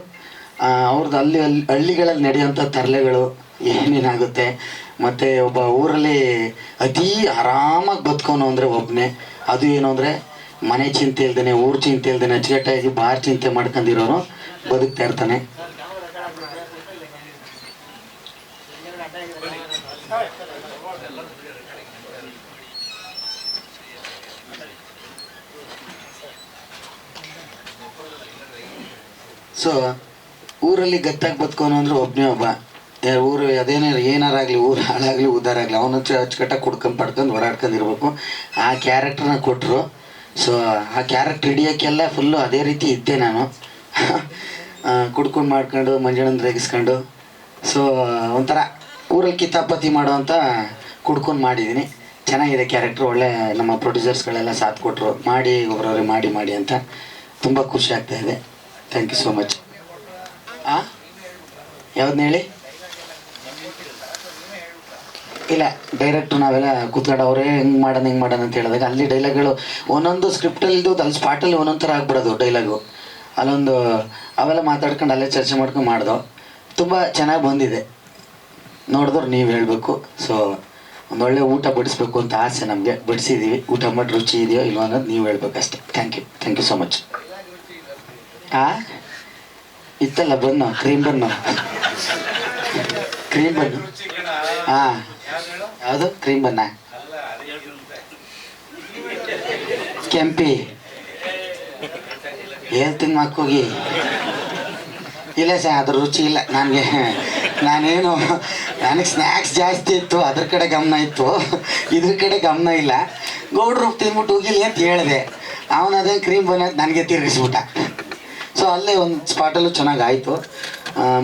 ಅವ್ರದ್ದು ಅಲ್ಲಿ ಅಲ್ಲಿ ಹಳ್ಳಿಗಳಲ್ಲಿ ನಡೆಯುವಂಥ ತರಲೆಗಳು ಏನೇನಾಗುತ್ತೆ? ಮತ್ತು ಒಬ್ಬ ಊರಲ್ಲಿ ಅತೀ ಆರಾಮಾಗಿ ಬದುಕೋನು ಅಂದರೆ ಒಬ್ಬನೇ ಅದು ಏನು ಅಂದರೆ ಮನೆ ಚಿಂತೆ ಇಲ್ದೇನೆ, ಊರು ಚಿಂತೆ ಇಲ್ದೇನೆ, ಅಚ್ಚುಕಟ್ಟಾಗಿ ಬಾರ್ ಚಿಂತೆ ಮಾಡ್ಕೊಂಡಿರೋನು ಬದುಕ್ತಾ ಇರ್ತಾನೆ. ಸೊ ಊರಲ್ಲಿ ಗತ್ತಾಗಿ ಬದುಕೋನು ಅಂದ್ರೆ ಒಬ್ಬನೇ ಒಬ್ಬ. ಊರು ಅದೇನೇ ಏನಾರಾಗಲಿ ಊರು ಹಾಳಾಗಲಿ, ಉದ್ದಾರ ಆಗಲಿ, ಅವನು ಅಚ್ಚುಕಟ್ಟಾಗಿ ಕುಡ್ಕೊಂಡು ಪಡ್ಕೊಂಡು ಹೊರಾಡ್ಕೊಂಡಿರ್ಬೇಕು. ಆ ಕ್ಯಾರೆಕ್ಟರ್ನ ಕೊಟ್ಟರು ಸೊ ಆ ಕ್ಯಾರೆಕ್ಟರ್ ಹಿಡಿಯೋಕ್ಕೆಲ್ಲ ಫುಲ್ಲು ಅದೇ ರೀತಿ ಇದ್ದೆ ನಾನು. ಕುಡ್ಕೊಂಡು ಮಾಡ್ಕೊಂಡು, ಮಂಜಣ್ಣನ ರೇಗಿಸ್ಕೊಂಡು ಸೊ ಒಂಥರ ಊರಲ್ಲಿ ಕಿತಾಪತಿ ಮಾಡೋವಂಥ ಕುಡ್ಕೊಂಡು ಮಾಡಿದ್ದೀನಿ ಚೆನ್ನಾಗಿದೆ ಕ್ಯಾರೆಕ್ಟ್ರ್, ಒಳ್ಳೆ ನಮ್ಮ ಪ್ರೊಡ್ಯೂಸರ್ಸ್ಗಳೆಲ್ಲ ಸಾಥ್ ಕೊಟ್ಟರು ಮಾಡಿ ಒಬ್ಬರವ್ರಿಗೆ ಮಾಡಿ ಮಾಡಿ ಅಂತ. ತುಂಬ ಖುಷಿ ಆಗ್ತಾ ಇದೆ. ಥ್ಯಾಂಕ್ ಯು ಸೋ ಮಚ್ ಆ? ಯಾವ್ದನ್ನ ಹೇಳಿ? ಇಲ್ಲ ಡೈರೆಕ್ಟ್ರು ನಾವೆಲ್ಲ ಕೂತ್ಕೊಂಡು ಅವರೇ ಹೆಂಗೆ ಮಾಡೋಣ ಹೆಂಗೆ ಮಾಡೋಣ ಅಂತ ಹೇಳಿದಾಗ ಅಲ್ಲಿ ಡೈಲಾಗ್ಗಳು ಒಂದೊಂದು ಸ್ಕ್ರಿಪ್ಟಲ್ಲಿ ಇದ್ದು ಅಲ್ಲಿ ಸ್ಪಾಟಲ್ಲಿ ಒಂದೊಂದು ಥರ ಆಗ್ಬಿಡೋದು ಡೈಲಾಗು ಅಲ್ಲೊಂದು ಅವೆಲ್ಲ ಮಾತಾಡ್ಕೊಂಡು ಅಲ್ಲೇ ಚರ್ಚೆ ಮಾಡ್ಕೊಂಡು ಮಾಡ್ದು. ತುಂಬ ಚೆನ್ನಾಗಿ ಬಂದಿದೆ. ನೋಡಿದ್ರು ನೀವು ಹೇಳಬೇಕು. ಸೊ ಒಂದೊಳ್ಳೆ ಊಟ ಬಡಿಸ್ಬೇಕು ಅಂತ ಆಸೆ ನಮಗೆ. ಬಡಿಸಿದ್ದೀವಿ ಊಟ ಮಾಡಿ ರುಚಿ ಇದೆಯೋ ಇಲ್ವೋ ಅನ್ನೋದು ನೀವು ಹೇಳ್ಬೇಕು ಅಷ್ಟೇ thank you thank you so much ಆ? ಇತ್ತಲ್ಲ, bun cream bun. Cream bun. ಹಾ. ಯಾವುದು? ಕ್ರೀಮ್ ಬನ್ನ. ಕೆಂಪಿ. ಹೇಳ್ತೀನಿ ಮಕ್ಕೋಗಿ ಇಲ್ಲ ಸರ್, ಅದ್ರ ರುಚಿ ಇಲ್ಲ. ನನಗೆ, ನಾನೇನು, ನನಗೆ ಸ್ನ್ಯಾಕ್ಸ್ ಜಾಸ್ತಿ ಇತ್ತು, ಅದ್ರ ಕಡೆ ಗಮನ ಇತ್ತು. ಇದ್ರ ಕಡೆ ಗಮನ ಇಲ್ಲ. ಗೌಡ್ರು ತಿಂದ್ಬಿಟ್ಟು ಹೋಗಿಲ್ಲ ಅಂತ ಹೇಳಿದೆ. ಅವನದೇ ಕ್ರೀಮ್ ಬನ್ನ ನನಗೆ ತಿರುಗಿಸ್ಬಿಟ್ಟ. ಅಲ್ಲೇ ಒಂದು ಸ್ಪಾಟಲ್ಲೂ ಚೆನ್ನಾಗಿ ಆಯಿತು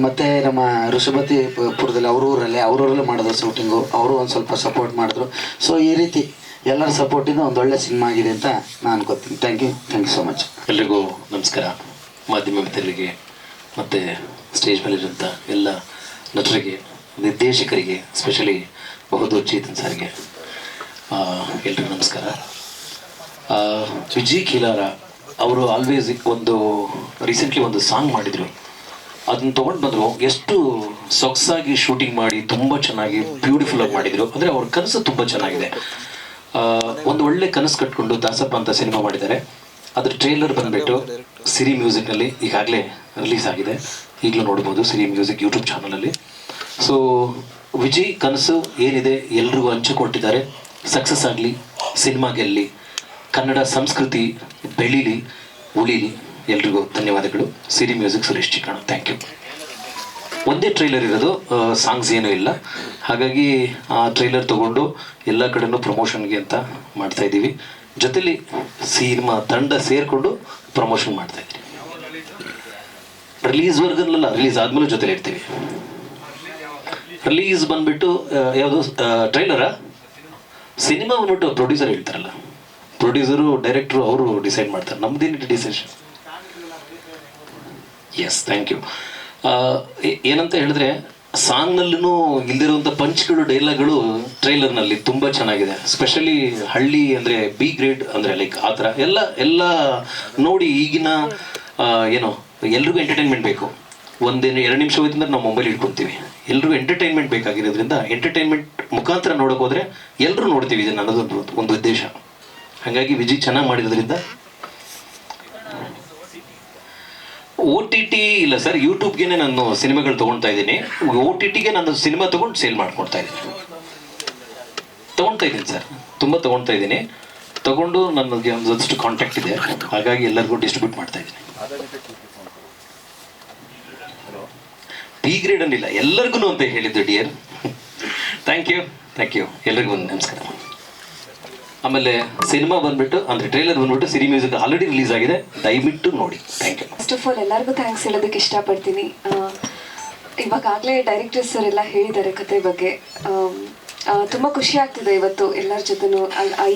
ಮತ್ತು ನಮ್ಮ ಋಷಭತಿ ಪುರದಲ್ಲಿ ಅವ್ರ ಅವ್ರೂರಲ್ಲೇ ಮಾಡಿದ್ರು ಶೂಟಿಂಗು ಅವರು ಒಂದು ಸ್ವಲ್ಪ ಸಪೋರ್ಟ್ ಮಾಡಿದ್ರು. ಸೊ ಈ ರೀತಿ ಎಲ್ಲರ ಸಪೋರ್ಟಿಂದ ಒಂದು ಒಳ್ಳೆ ಸಿನಿಮಾ ಆಗಿದೆ ಅಂತ ನಾನು ಅನ್ಕೋತೀನಿ. Thank you thank you so much ಎಲ್ರಿಗೂ ನಮಸ್ಕಾರ. ಮಾಧ್ಯಮ ಮಿತ್ರರಿಗೆ, ಮತ್ತು ಸ್ಟೇಜ್ ಮೇಲಿರುವಂಥ ಎಲ್ಲ ನಟರಿಗೆ, ನಿರ್ದೇಶಕರಿಗೆ ಸ್ಪೆಷಲಿ ಬಹುದೂರ್ ಚೇತನ್ ಸರ್ಗೆ ಎಲ್ರಿಗೂ ನಮಸ್ಕಾರ. ವಿಜಯ್ ಖಿಲಾರ ಅವರು ಆಲ್ವೇಸ್ ಒಂದು ರೀಸೆಂಟ್ಲಿ ಒಂದು ಸಾಂಗ್ ಮಾಡಿದರು. ಅದನ್ನ ತೊಗೊಂಡು ಬಂದರು. ಎಷ್ಟು ಸೊಗಸಾಗಿ ಶೂಟಿಂಗ್ ಮಾಡಿ, ತುಂಬ ಚೆನ್ನಾಗಿ ಬ್ಯೂಟಿಫುಲ್ ಆಗಿ ಮಾಡಿದರು. ಅಂದರೆ ಅವ್ರ ಕನಸು ತುಂಬ ಚೆನ್ನಾಗಿದೆ. ಒಂದು ಒಳ್ಳೆ ಕನಸು ಕಟ್ಕೊಂಡು ದಾಸಪ್ಪ ಅಂತ ಸಿನಿಮಾ ಮಾಡಿದ್ದಾರೆ. ಅದ್ರ ಟ್ರೇಲರ್ ಬಂದ್ಬಿಟ್ಟು ಸಿರಿ ಮ್ಯೂಸಿಕ್ನಲ್ಲಿ ಈಗಾಗಲೇ ರಿಲೀಸ್ ಆಗಿದೆ. ಈಗಲೂ ನೋಡ್ಬೋದು ಸಿರಿ ಮ್ಯೂಸಿಕ್ ಯೂಟ್ಯೂಬ್ ಚಾನಲಲ್ಲಿ ಸೊ ವಿಜಯ್ ಕನಸು ಏನಿದೆ? ಎಲ್ರಿಗೂ ಹಂಚಿಕೊಟ್ಟಿದ್ದಾರೆ ಸಕ್ಸಸ್ ಆಗಲಿ ಸಿನಿಮಾ ಗೆಲ್ಲಿ. ಕನ್ನಡ ಸಂಸ್ಕೃತಿ ಬೆಳೀಲಿ, ಉಳಿಲಿ ಎಲ್ರಿಗೂ ಧನ್ಯವಾದಗಳು. Siri music Suresh Chikkana thank you ಒಂದೇ ಟ್ರೈಲರ್ ಇರೋದು ಸಾಂಗ್ಸ್ ಏನೂ ಇಲ್ಲ. ಹಾಗಾಗಿ, ಆ ಟ್ರೈಲರ್ ತಗೊಂಡು ಎಲ್ಲ ಕಡೆನೂ ಪ್ರಮೋಷನ್ಗೆ ಅಂತ ಮಾಡ್ತಾ ಇದ್ದೀವಿ. ಜೊತೆಲಿ ಸಿನಿಮಾ ತಂಡ ಸೇರಿಕೊಂಡು ಪ್ರಮೋಷನ್ ಮಾಡ್ತಾ ಇದ್ದೀವಿ. ರಿಲೀಸ್ ವರ್ಗಲ್ಲ ರಿಲೀಸ್ ಆದ್ಮೇಲೆ ಜೊತೆಲಿ ಇರ್ತೀವಿ. ರಿಲೀಸ್ ಬಂದ್ಬಿಟ್ಟು ಯಾವುದು ಟ್ರೈಲರಾ ಸಿನಿಮಾ ಬಂದ್ಬಿಟ್ಟು ಪ್ರೊಡ್ಯೂಸರ್ ಹೇಳ್ತಾರಲ್ಲ. ಪ್ರೊಡ್ಯೂಸರು, ಡೈರೆಕ್ಟ್ರು ಅವರು ಡಿಸೈಡ್ ಮಾಡ್ತಾರೆ. ನಮ್ದೇನಿದೆ ಡಿಸಿಷನ್? ಎಸ್ ಥ್ಯಾಂಕ್ ಯು ಏನಂತ ಹೇಳಿದ್ರೆ ಸಾಂಗ್ನಲ್ಲೂ ಇಲ್ದಿರುವಂಥ ಪಂಚ್ಗಳು, ಡೈಲಾಗ್ಗಳು ಟ್ರೈಲರ್ನಲ್ಲಿ ತುಂಬ ಚೆನ್ನಾಗಿದೆ. ಸ್ಪೆಷಲಿ ಹಳ್ಳಿ ಅಂದರೆ ಬಿ ಗ್ರೇಡ್ ಅಂದರೆ ಲೈಕ್ ಆ ಥರ. ಎಲ್ಲ ಎಲ್ಲ ನೋಡಿ ಈಗಿನ ಏನೋ, ಎಲ್ರಿಗೂ ಎಂಟರ್ಟೈನ್ಮೆಂಟ್ ಬೇಕು. ಒಂದೇನು ಎರಡು ನಿಮಿಷ ಹೋಯ್ತಂದ್ರೆ ನಾವು ಮೊಬೈಲ್ ಇಟ್ಕೊತೀವಿ ಎಲ್ರಿಗೂ ಎಂಟರ್ಟೈನ್ಮೆಂಟ್ ಬೇಕಾಗಿರೋದ್ರಿಂದ ಎಂಟರ್ಟೈನ್ಮೆಂಟ್ ಮುಖಾಂತರ ನೋಡೋಕ್ಕೋದ್ರೆ ಎಲ್ಲರೂ ನೋಡ್ತೀವಿ. ಇದು ಅನ್ನೋದೊಂದು ಒಂದು ಉದ್ದೇಶ. ಹಾಗಾಗಿ ವಿಜಯ್ ಚೆನ್ನಾಗಿ ಮಾಡಿದ್ರಿಂದ ಓ ಟಿ ಟಿ ಇಲ್ಲ ಸರ್ ಯೂಟ್ಯೂಬ್ಗೆ ನಾನು ಸಿನಿಮಾಗಳು ತಗೊಳ್ತಾ ಇದ್ದೀನಿ. ಓ ಟಿ ಟಿಗೆ ನಾನು ಸಿನಿಮಾ ತಗೊಂಡು ಸೇಲ್ ಮಾಡ್ಕೊಳ್ತಾ ಇದ್ದೀನಿ. ತಗೊಳ್ತಾ ಇದ್ದೀನಿ ಸರ್, ತುಂಬ ತಗೊಳ್ತಾ ಇದ್ದೀನಿ. ತಗೊಂಡು ನನಗೆ ಒಂದಷ್ಟು ಕಾಂಟ್ಯಾಕ್ಟ್ ಇದೆ. ಹಾಗಾಗಿ ಎಲ್ಲರಿಗೂ ಡಿಸ್ಟ್ರಿಬ್ಯೂಟ್ ಮಾಡ್ತಾ ಇದ್ದೀನಿ. ಬಿ ಗ್ರೇಡ್ ಅನ್ನಿಲ್ಲ ಎಲ್ಲರಿಗೂ ಅಂತ ಹೇಳಿದ್ದು dear thank you thank you ಎಲ್ರಿಗೂ ಒಂದು ನಮಸ್ಕಾರ. ಆಮೇಲೆ ಸಿನಿಮಾ ಬಂದ್ಬಿಟ್ಟು, ಅಂದ್ರೆ ಟ್ರೈಲರ್ ಬಂದ್ಬಿಟ್ಟು ಸಿರಿ ಮ್ಯೂಸಿಕ್ ಆಲ್ರೆಡಿ ರಿಲೀಸ್ ಆಗಿದೆ. ದಯವಿಟ್ಟು ನೋಡಿ. Thank you first of all ಎಲ್ಲರಿಗೂ ಥ್ಯಾಂಕ್ಸ್ ಹೇಳೋದಕ್ಕೆ ಇಷ್ಟಪಡ್ತೀನಿ. ಇವಾಗಾಗಲೇ ಡೈರೆಕ್ಟರ್ ಸರ್ ಎಲ್ಲ ಹೇಳಿದ್ದಾರೆ ಕತೆ ಬಗ್ಗೆ. ತುಂಬ ಖುಷಿ ಆಗ್ತಿದೆ ಇವತ್ತು ಎಲ್ಲರ ಜೊತೆನೂ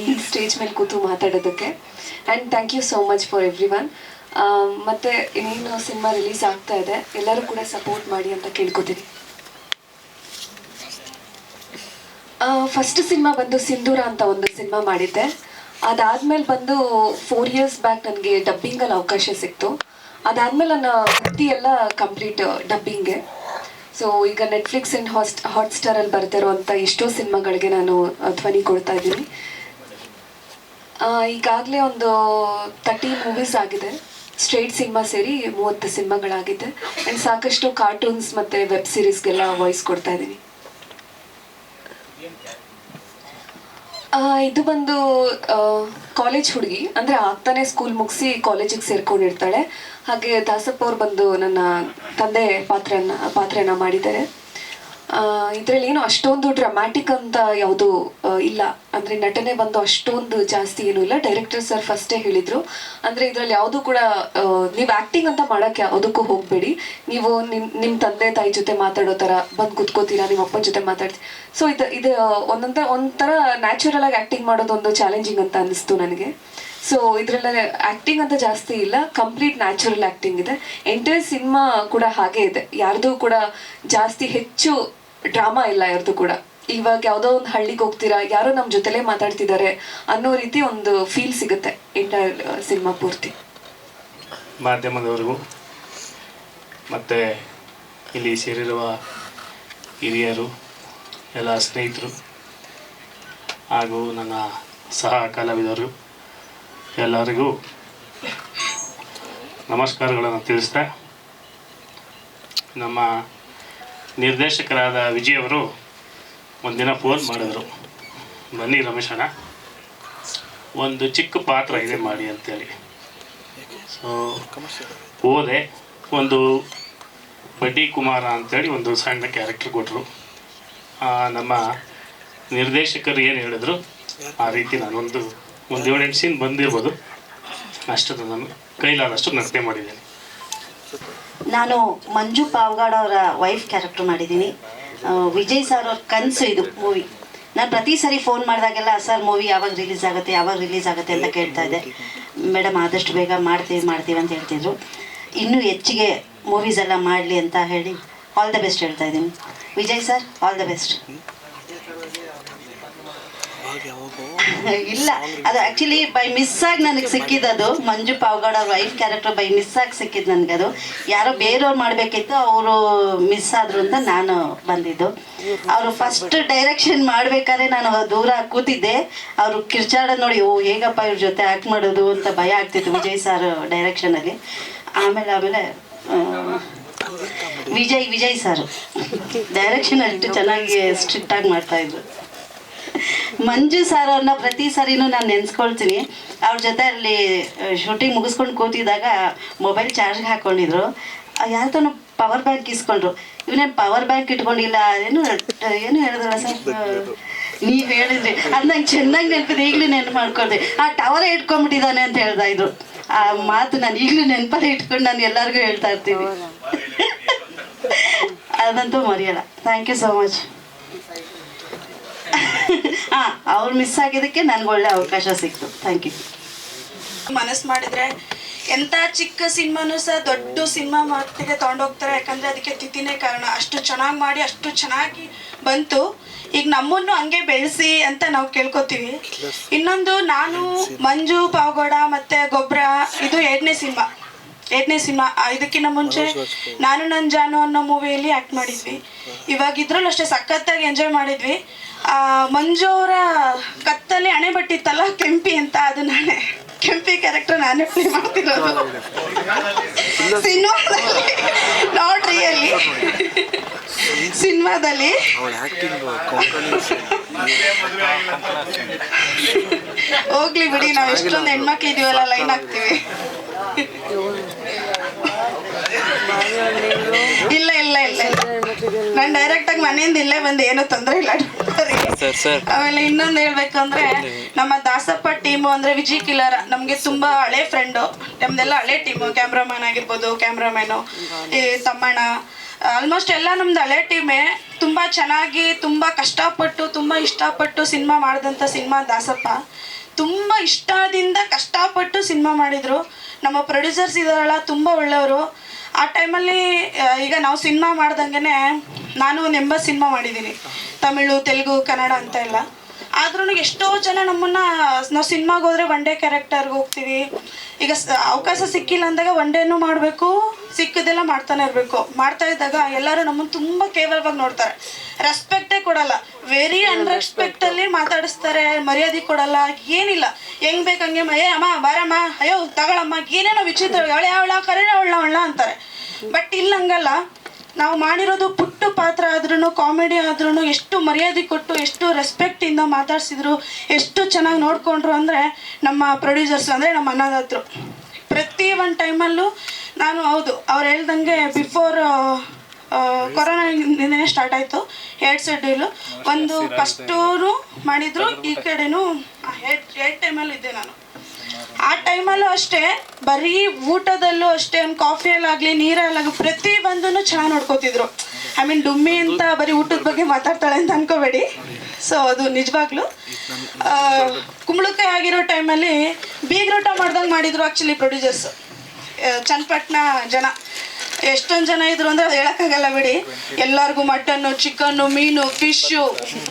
ಈ ಸ್ಟೇಜ್ ಮೇಲೆ ಕೂತು ಮಾತಾಡೋದಕ್ಕೆ. And thank you so much for everyone ಮತ್ತು ಇನ್ನೇನು ಸಿನಿಮಾ ರಿಲೀಸ್ ಆಗ್ತಾ ಇದೆ, ಎಲ್ಲರೂ ಕೂಡ ಸಪೋರ್ಟ್ ಮಾಡಿ ಅಂತ ಕೇಳ್ಕೊತೀನಿ. ಫಸ್ಟ್ ಸಿನಿಮಾ ಬಂದು ಸಿಂಧೂರ ಅಂತ ಒಂದು ಸಿನಿಮಾ ಮಾಡಿದ್ದೆ. ಅದಾದ್ಮೇಲೆ ಬಂದು ಫೋರ್ ಇಯರ್ಸ್ ಬ್ಯಾಕ್ ನನಗೆ ಡಬ್ಬಿಂಗಲ್ಲಿ ಅವಕಾಶ ಸಿಕ್ತು. ಅದಾದ್ಮೇಲೆ ನನ್ನ ವೃತ್ತಿ ಎಲ್ಲ ಕಂಪ್ಲೀಟ್ ಡಬ್ಬಿಂಗೆ ಸೊ ಈಗ ನೆಟ್ಫ್ಲಿಕ್ಸ್ ಆ್ಯಂಡ್ ಹಾಸ್ಟ್ ಹಾಟ್ಸ್ಟಾರಲ್ಲಿ ಬರ್ತಿರೋಂಥ ಎಷ್ಟೋ ಸಿನಿಮಾಗಳಿಗೆ ನಾನು ಧ್ವನಿ ಕೊಡ್ತಾ ಇದ್ದೀನಿ. ಈಗಾಗಲೇ ಒಂದು ತರ್ಟಿ ಮೂವೀಸ್ ಆಗಿದೆ. ಸ್ಟ್ರೇಟ್ ಸಿನಿಮಾ ಸೇರಿ ಮೂವತ್ತು ಸಿನಿಮಾಗಳಾಗಿದೆ ಆ್ಯಂಡ್ ಸಾಕಷ್ಟು ಕಾರ್ಟೂನ್ಸ್ ಮತ್ತು ವೆಬ್ ಸೀರೀಸ್ಗೆಲ್ಲ ವಾಯ್ಸ್ ಕೊಡ್ತಾ ಇದ್ದೀನಿ. ಇದು ಬಂದು ಕಾಲೇಜ್ ಹುಡುಗಿ, ಅಂದರೆ ಆಗ್ತಾನೆ ಸ್ಕೂಲ್ ಮುಗಿಸಿ ಕಾಲೇಜಿಗೆ ಸೇರ್ಕೊಂಡಿರ್ತಾಳೆ. ಹಾಗೆ ದಾಸಪ್ಪ ಅವ್ರು ಬಂದು ನನ್ನ ತಂದೆ ಪಾತ್ರನ ಪಾತ್ರನ ಮಾಡಿದ್ದಾರೆ. ಇದರಲ್ಲಿ ಏನು ಅಷ್ಟೊಂದು ಡ್ರಾಮ್ಯಾಟಿಕ್ ಅಂತ ಯಾವುದು ಇಲ್ಲ. ಅಂದರೆ ನಟನೆ ಬಂದು ಅಷ್ಟೊಂದು ಜಾಸ್ತಿ ಏನೂ ಇಲ್ಲ. ಡೈರೆಕ್ಟರ್ ಸರ್ ಫಸ್ಟೇ ಹೇಳಿದರು. ಅಂದರೆ ಇದರಲ್ಲಿ ಯಾವುದು ಕೂಡ ನೀವು ಆ್ಯಕ್ಟಿಂಗ್ ಅಂತ ಮಾಡೋಕ್ಕೆ ಯಾವುದಕ್ಕೂ ಹೋಗಬೇಡಿ. ನೀವು ನಿಮ್ಮ ನಿಮ್ಮ ತಂದೆ ತಾಯಿ ಜೊತೆ ಮಾತಾಡೋ ಥರ ಬಂದು ಕುತ್ಕೋತೀರಾ ನಿಮ್ಮ ಅಪ್ಪನ ಜೊತೆ ಮಾತಾಡ್ತೀವಿ ಸೊ ಇದು ಇದು ಒಂದೊಂಥರ ಒಂಥರ ನ್ಯಾಚುರಲ್ ಆಗಿ ಆ್ಯಕ್ಟಿಂಗ್ ಮಾಡೋದು ಒಂದು ಚಾಲೆಂಜಿಂಗ್ ಅಂತ ಅನ್ನಿಸ್ತು ನನಗೆ. ಸೊ ಇದರಲ್ಲೇ ಆ್ಯಕ್ಟಿಂಗ್ ಅಂತ ಜಾಸ್ತಿ ಇಲ್ಲ. ಕಂಪ್ಲೀಟ್ ನ್ಯಾಚುರಲ್ ಆ್ಯಕ್ಟಿಂಗ್ ಇದೆ. ಎಂಟೈರ್ ಸಿನಿಮಾ ಕೂಡ ಹಾಗೆ ಇದೆ. ಯಾರ್ದು ಕೂಡ ಜಾಸ್ತಿ ಹೆಚ್ಚು ಡ್ರಾಮಾ ಇಲ್ಲ ಯಾರ್ದು ಕೂಡ. ಇವಾಗ ಯಾವುದೋ ಒಂದು ಹಳ್ಳಿಗೆ ಹೋಗ್ತೀರಾ, ಯಾರೋ ನಮ್ಮ ಜೊತೆಲೇ ಮಾತಾಡ್ತಿದ್ದಾರೆ ಅನ್ನೋ ರೀತಿ ಒಂದು ಫೀಲ್ ಸಿಗುತ್ತೆ ಎಂಟೈರ್ ಸಿನಿಮಾ ಪೂರ್ತಿ. ಮಾಧ್ಯಮದವರಿಗೂ. ಮತ್ತು ಇಲ್ಲಿ ಸೇರಿರುವ ಹಿರಿಯರು, ಎಲ್ಲ ಸ್ನೇಹಿತರು ಹಾಗೂ ನನ್ನ ಸಹ ಕಲಾವಿದರು ಎಲ್ಲರಿಗೂ ನಮಸ್ಕಾರಗಳನ್ನು ತಿಳಿಸ್ತಾ ನಮ್ಮ ನಿರ್ದೇಶಕರಾದ ವಿಜಯ್ ಅವರು ಒಂದಿನ ಫೋನ್ ಮಾಡಿದರು. ಬನ್ನಿ ರಮೇಶಣ್ಣ ಒಂದು ಚಿಕ್ಕ ಪಾತ್ರ ಇದೆ ಮಾಡಿ ಅಂತೇಳಿ. ಸೊ ಹೋದೆ ಒಂದು ಬಡ್ಡಿ ಕುಮಾರ ಅಂತೇಳಿ ಒಂದು ಸಣ್ಣ ಕ್ಯಾರೆಕ್ಟರ್ ಕೊಟ್ಟರು ನಮ್ಮ ನಿರ್ದೇಶಕರು ಏನು ಹೇಳಿದ್ರು? ಆ ರೀತಿ ನಾನೊಂದು ಒಂದು ಏಳೆಂಟು ಸೀನ್ ಬಂದಿರ್ಬೋದು. ಅಷ್ಟು ನಾನು ಕೈಲಾದಷ್ಟು ನೃತ್ಯ ಮಾಡಿದ್ದೇನೆ. ನಾನು ಮಂಜು ಪಾವ್ಗಾಡ್ ಅವರ ವೈಫ್ ಕ್ಯಾರೆಕ್ಟರ್ ಮಾಡಿದ್ದೀನಿ. ವಿಜಯ್ ಸರ್ ಅವ್ರ ಕನಸು ಇದು ಮೂವಿ ನಾನು ಪ್ರತಿ ಸರಿ ಫೋನ್ ಮಾಡಿದಾಗೆಲ್ಲ ಸರ್ ಮೂವಿ ಯಾವಾಗ ರಿಲೀಸ್ ಆಗುತ್ತೆ, ಯಾವಾಗ ರಿಲೀಸ್ ಆಗುತ್ತೆ ಅಂತ ಕೇಳ್ತಾ ಇದ್ದೆ. ಮೇಡಮ್ ಆದಷ್ಟು ಬೇಗ ಮಾಡ್ತೀವಿ ಮಾಡ್ತೀವಿ ಅಂತ ಹೇಳ್ತಿದ್ರು. ಇನ್ನೂ ಹೆಚ್ಚಿಗೆ ಮೂವೀಸ್ ಎಲ್ಲ ಮಾಡಲಿ ಅಂತ ಹೇಳಿ ಆಲ್ ದ ಬೆಸ್ಟ್ ಹೇಳ್ತಾ ಇದ್ದೀನಿ. Vijay sir all the best ಇಲ್ಲ ಅದು ಆಕ್ಚುಲಿ ಬೈ ಮಿಸ್ ಆಗಿ ನನಗೆ ಸಿಕ್ಕಿದ್ದು. ಮಂಜು ಪಾವ್ಗಾಡ್ ಅವ್ರ ವೈಫ್ ಕ್ಯಾರೆಕ್ಟರ್ ಬೈ ಮಿಸ್ ಆಗಿ ಸಿಕ್ಕಿದ್ದು ನನಗೆ ಅದು. ಯಾರೋ ಬೇರೆಯವ್ರು ಮಾಡಬೇಕಿತ್ತು ಅವರು ಮಿಸ್ ಆದ್ರು ಅಂತ ನಾನು ಬಂದಿದ್ದು. ಅವರು ಫಸ್ಟ್ ಡೈರೆಕ್ಷನ್ ಮಾಡ್ಬೇಕಾದ್ರೆ ನಾನು ದೂರ ಕೂತಿದ್ದೆ. ಅವರು ಕಿರ್ಚಾಡ ನೋಡಿ ಓ ಹೇಗಪ್ಪ ಇವ್ರ ಜೊತೆ ಆಕ್ಟ್ ಮಾಡೋದು ಅಂತ ಭಯ ಆಗ್ತಿತ್ತು ವಿಜಯ್ ಸರ್ ಡೈರೆಕ್ಷನಲ್ಲಿ ಆಮೇಲೆ ಆಮೇಲೆ ವಿಜಯ್ ವಿಜಯ್ ಸರ್ ಡೈರೆಕ್ಷನ್ ಅಷ್ಟು ಚೆನ್ನಾಗಿ ಸ್ಟ್ರಿಕ್ಟ್ ಆಗಿ ಮಾಡ್ತಾ ಇದ್ರು. ಮಂಜು ಸರ್ ಅವ್ರನ್ನ ಪ್ರತಿ ಸರಿನೂ ನಾನು ನೆನ್ಸ್ಕೊಳ್ತೀನಿ. ಅವ್ರ ಜೊತೆ ಅಲ್ಲಿ ಶೂಟಿಂಗ್ ಮುಗಿಸ್ಕೊಂಡು ಕೂತಿದ್ದಾಗ ಮೊಬೈಲ್ ಚಾರ್ಜ್ಗೆ ಹಾಕ್ಕೊಂಡಿದ್ರು ಯಾರ್ದೋ ಪವರ್ ಬ್ಯಾಂಕ್ ಇಸ್ಕೊಂಡ್ರು. ಇವನೇನು ಪವರ್ ಬ್ಯಾಂಕ್ ಇಟ್ಕೊಂಡಿಲ್ಲ ಏನು ಏನು ಹೇಳಿದ್ರಲ್ಲ ಸರ್ ನೀವು ಹೇಳಿದ್ರಿ. ಅದು ನಂಗೆ ಚೆನ್ನಾಗಿ ನೆನಪಿದೆ. ಈಗಲೂ ನೆನಪು ಮಾಡ್ಕೊಳ್ದೆ. ಆ ಟವರ್ ಇಟ್ಕೊಂಡ್ಬಿಟ್ಟಿದ್ದಾನೆ ಅಂತ ಹೇಳ್ತಾ ಇದ್ರು ಆ ಮಾತು ನಾನು ಈಗಲೂ ನೆನಪಲ್ಲೇ ಇಟ್ಕೊಂಡು ನಾನು ಎಲ್ಲರಿಗೂ ಹೇಳ್ತಾ ಇರ್ತೀನಿ. ಅದಂತೂ ಮರೆಯಲ್ಲ. ಥ್ಯಾಂಕ್ ಯು ಸೋ ಮಚ್ ಹಾ ಅವ್ರು ಮಿಸ್ ಆಗಿದ್ದಕ್ಕೆ ನನ್ಗೆ ಒಳ್ಳೆ ಅವಕಾಶ ಸಿಕ್ತು. ಥ್ಯಾಂಕ್ ಯು ಮನಸ್ಸು ಮಾಡಿದ್ರೆ ಎಂಥ ಚಿಕ್ಕ ಸಿನಿಮಾನು ಸಹ ದೊಡ್ಡ ಸಿನಿಮಾ ಮಟ್ಟಿಗೆ ತೊಗೊಂಡೋಗ್ತಾರೆ. ಯಾಕಂದ್ರೆ ಅದಕ್ಕೆ ತಿಥಿನೇ ಕಾರಣ. ಅಷ್ಟು ಚೆನ್ನಾಗಿ ಮಾಡಿ ಅಷ್ಟು ಚೆನ್ನಾಗಿ ಬಂತು. ಈಗ ನಮ್ಮನ್ನು ಹಂಗೆ ಬೆಳೆಸಿ ಅಂತ ನಾವು ಕೇಳ್ಕೊತೀವಿ. ಇನ್ನೊಂದು ನಾನು ಮಂಜು ಪಾವಗೌಡ ಮತ್ತೆ ಗೊಬ್ಬರ ಇದು ಎರಡನೇ ಸಿನಿಮಾ. ಎರಡನೇ ಸಿನಿಮಾ ಇದಕ್ಕಿಂತ ಮುಂಚೆ ನಾನು ನನ್ನ ಜಾನು ಅನ್ನೋ ಮೂವಿಯಲ್ಲಿ ಆ್ಯಕ್ಟ್ ಮಾಡಿದ್ವಿ. ಇವಾಗ ಇದ್ರಲ್ಲೂ ಅಷ್ಟೇ ಸಖತ್ತಾಗಿ ಎಂಜಾಯ್ ಮಾಡಿದ್ವಿ. ಆ, ಮಂಜು ಅವರ ಕತ್ತಲ್ಲಿ ಹಣೆ ಬಟ್ಟಿತ್ತಲ್ಲ ಕೆಂಪಿ ಅಂತ ಅದು ನಾನೇ. ಕೆಂಪಿ ಕ್ಯಾರೆಕ್ಟರ್ ನಾನೇ ಪ್ಲೇ ಮಾಡ್ತಿರೋದು. ಸಿನಿಮಾದಲ್ಲಿ ನಾಟ್ ರಿಯಲಿ ಸಿನಿಮಾದಲ್ಲಿ. ಹೋಗ್ಲಿ ಬಿಡಿ ನಾವು ಎಷ್ಟೊಂದು ಹೆಣ್ಮಕ್ಳು ಇದೀವಲ್ಲ ಲೈನ್ ಹಾಕ್ತೀವಿ. ಇಲ್ಲ ಇಲ್ಲ ಇಲ್ಲ. ನಾನು ಡೈರೆಕ್ಟ್ ಆಗಿ ಮನೆಯಿಂದ ಇಲ್ಲೇ ಬಂದು ಏನೂ ತೊಂದರೆ ಇಲ್ಲ. ಆಮೇಲೆ ಇನ್ನೊಂದು ಹೇಳ್ಬೇಕಂದ್ರೆ ನಮ್ಮ ದಾಸಪ್ಪ ಟೀಮು ಅಂದ್ರೆ ವಿಜಯ್ ಕಿಲರ. ನಮ್ಗೆ ತುಂಬಾ ಹಳೆ ಫ್ರೆಂಡು ನಮ್ದೆಲ್ಲ ಹಳೆ ಟೀಮು ಕ್ಯಾಮ್ರಾಮನ್ ಆಗಿರ್ಬೋದು ಕ್ಯಾಮ್ರಾಮನು ಈ ತಮ್ಮಣ್ಣ. ಆಲ್ಮೋಸ್ಟ್ ಎಲ್ಲ ನಮ್ದು ಹಳೆ ಟೀಮೇ ತುಂಬಾ ಚೆನ್ನಾಗಿ ತುಂಬಾ ಕಷ್ಟಪಟ್ಟು ತುಂಬಾ ಇಷ್ಟಪಟ್ಟು ಸಿನಿಮಾ ಮಾಡಿದಂಥ ಸಿನಿಮಾ ದಾಸಪ್ಪ. ತುಂಬ ಇಷ್ಟದಿಂದ ಕಷ್ಟಪಟ್ಟು ಸಿನಿಮಾ ಮಾಡಿದ್ರು. ನಮ್ಮ ಪ್ರೊಡ್ಯೂಸರ್ಸ್ ಇದಾರಲ್ಲ ತುಂಬ ಒಳ್ಳೆಯವರು. ಆ ಟೈಮಲ್ಲಿ ಈಗ ನಾವು ಸಿನಿಮಾ ಮಾಡ್ದಂಗೆ ನಾನು ಒಂದು ಎಂಬತ್ತು ಸಿನಿಮಾ ಮಾಡಿದ್ದೀನಿ. ತಮಿಳು, ತೆಲುಗು, ಕನ್ನಡ ಅಂತ ಎಲ್ಲ. ಆದ್ರೂ ಎಷ್ಟೋ ಜನ ನಮ್ಮನ್ನ ನಾವು ಸಿನಿಮಾಗೆ ಹೋದ್ರೆ ಒನ್ ಡೇ ಕ್ಯಾರೆಕ್ಟರ್ಗೆ ಹೋಗ್ತೀವಿ. ಈಗ ಅವಕಾಶ ಸಿಕ್ಕಿಲ್ಲ ಅಂದಾಗ ಒನ್ ಡೇನೂ ಮಾಡಬೇಕು ಸಿಕ್ಕದೆಲ್ಲ ಮಾಡ್ತಾನೆ ಇರಬೇಕು. ಮಾಡ್ತಾ ಇದ್ದಾಗ ಎಲ್ಲರೂ ನಮ್ಮನ್ನು ತುಂಬ ಕೇವಲವಾಗಿ ನೋಡ್ತಾರೆ. ರೆಸ್ಪೆಕ್ಟೇ ಕೊಡಲ್ಲ. ವೆರಿ ಅನ್ರೆಸ್ಪೆಕ್ಟಲ್ಲಿ ಮಾತಾಡಿಸ್ತಾರೆ ಮರ್ಯಾದೆ ಕೊಡಲ್ಲ ಏನಿಲ್ಲ. ಹೆಂಗ್ ಬೇಕಂಗೆ ಏ ಅಮ್ಮ ಬಾರಮ್ಮ ಅಯ್ಯೋ ತಗೊಳಮ್ಮ ಏನೇನೋ ವಿಚಿತ್ರ ಅವಳ ಅವಳ ಕರೆ ಅವಳ ಅವಳ ಅಂತಾರೆ. ಬಟ್ ಇಲ್ಲ ಹಂಗಲ್ಲ ನಾವು ಮಾಡಿರೋದು ಪುಟ್ಟ ಪಾತ್ರ ಆದ್ರೂ ಕಾಮಿಡಿ ಆದ್ರೂ ಎಷ್ಟು ಮರ್ಯಾದೆ ಕೊಟ್ಟು ಎಷ್ಟು ರೆಸ್ಪೆಕ್ಟಿಂದ ಮಾತಾಡ್ಸಿದ್ರು ಎಷ್ಟು ಚೆನ್ನಾಗಿ ನೋಡ್ಕೊಂಡ್ರು ಅಂದರೆ ನಮ್ಮ ಪ್ರೊಡ್ಯೂಸರ್ಸ್ ಅಂದರೆ ನಮ್ಮ ಅನ್ನದಾತರು ಪ್ರತಿ ಒಂದು ಟೈಮಲ್ಲೂ ನಾನು ಹೌದು ಅವ್ರು ಹೇಳ್ದಂಗೆ ಬಿಫೋರ್ ಕೊರೋನಾದಿಂದನೇ ಸ್ಟಾರ್ಟ್ ಆಯಿತು ಎರಡು ಶೆಡ್ಯೂಲು ಒಂದು ಫಸ್ಟೂ ಮಾಡಿದ್ರು ಈ ಕಡೆನೂ ಎರಡು ಎರಡು ಟೈಮಲ್ಲಿ ಇದ್ದೆ ನಾನು ಆ ಟೈಮಲ್ಲೂ ಅಷ್ಟೇ, ಬರೀ ಊಟದಲ್ಲೂ ಅಷ್ಟೇ, ಒಂದು ಕಾಫಿಯಲ್ಲಾಗಲಿ ನೀರಲ್ಲಾಗಲಿ ಪ್ರತಿ ಒಂದನ್ನು ಚೆನ್ನಾಗಿ ನೋಡ್ಕೋತಿದ್ರು. ಐ ಮೀನ್ ಡುಮ್ಮಿ ಅಂತ ಬರೀ ಊಟದ ಬಗ್ಗೆ ಮಾತಾಡ್ತಾಳೆ ಅಂತ ಅನ್ಕೋಬೇಡಿ. ಸೊ ಅದು ನಿಜವಾಗ್ಲೂ. ಕುಂಬಳಕಾಯಿ ಆಗಿರೋ ಟೈಮಲ್ಲಿ ಬೀಗ್ರೋಟ ಮಾಡ್ದಂಗೆ ಮಾಡಿದ್ರು ಆ್ಯಕ್ಚುಲಿ ಪ್ರೊಡ್ಯೂಸರ್ಸ್ ಚನ್ನಪಟ್ಟಣ ಜನ. ಎಷ್ಟೊಂದು ಜನ ಇದ್ರು ಅಂದ್ರೆ ಅದು ಹೇಳಕ್ಕಾಗಲ್ಲ ಬಿಡಿ. ಎಲ್ಲರಿಗೂ ಮಟನ್ನು ಚಿಕನ್ನು ಮೀನು ಫಿಶ್ಶು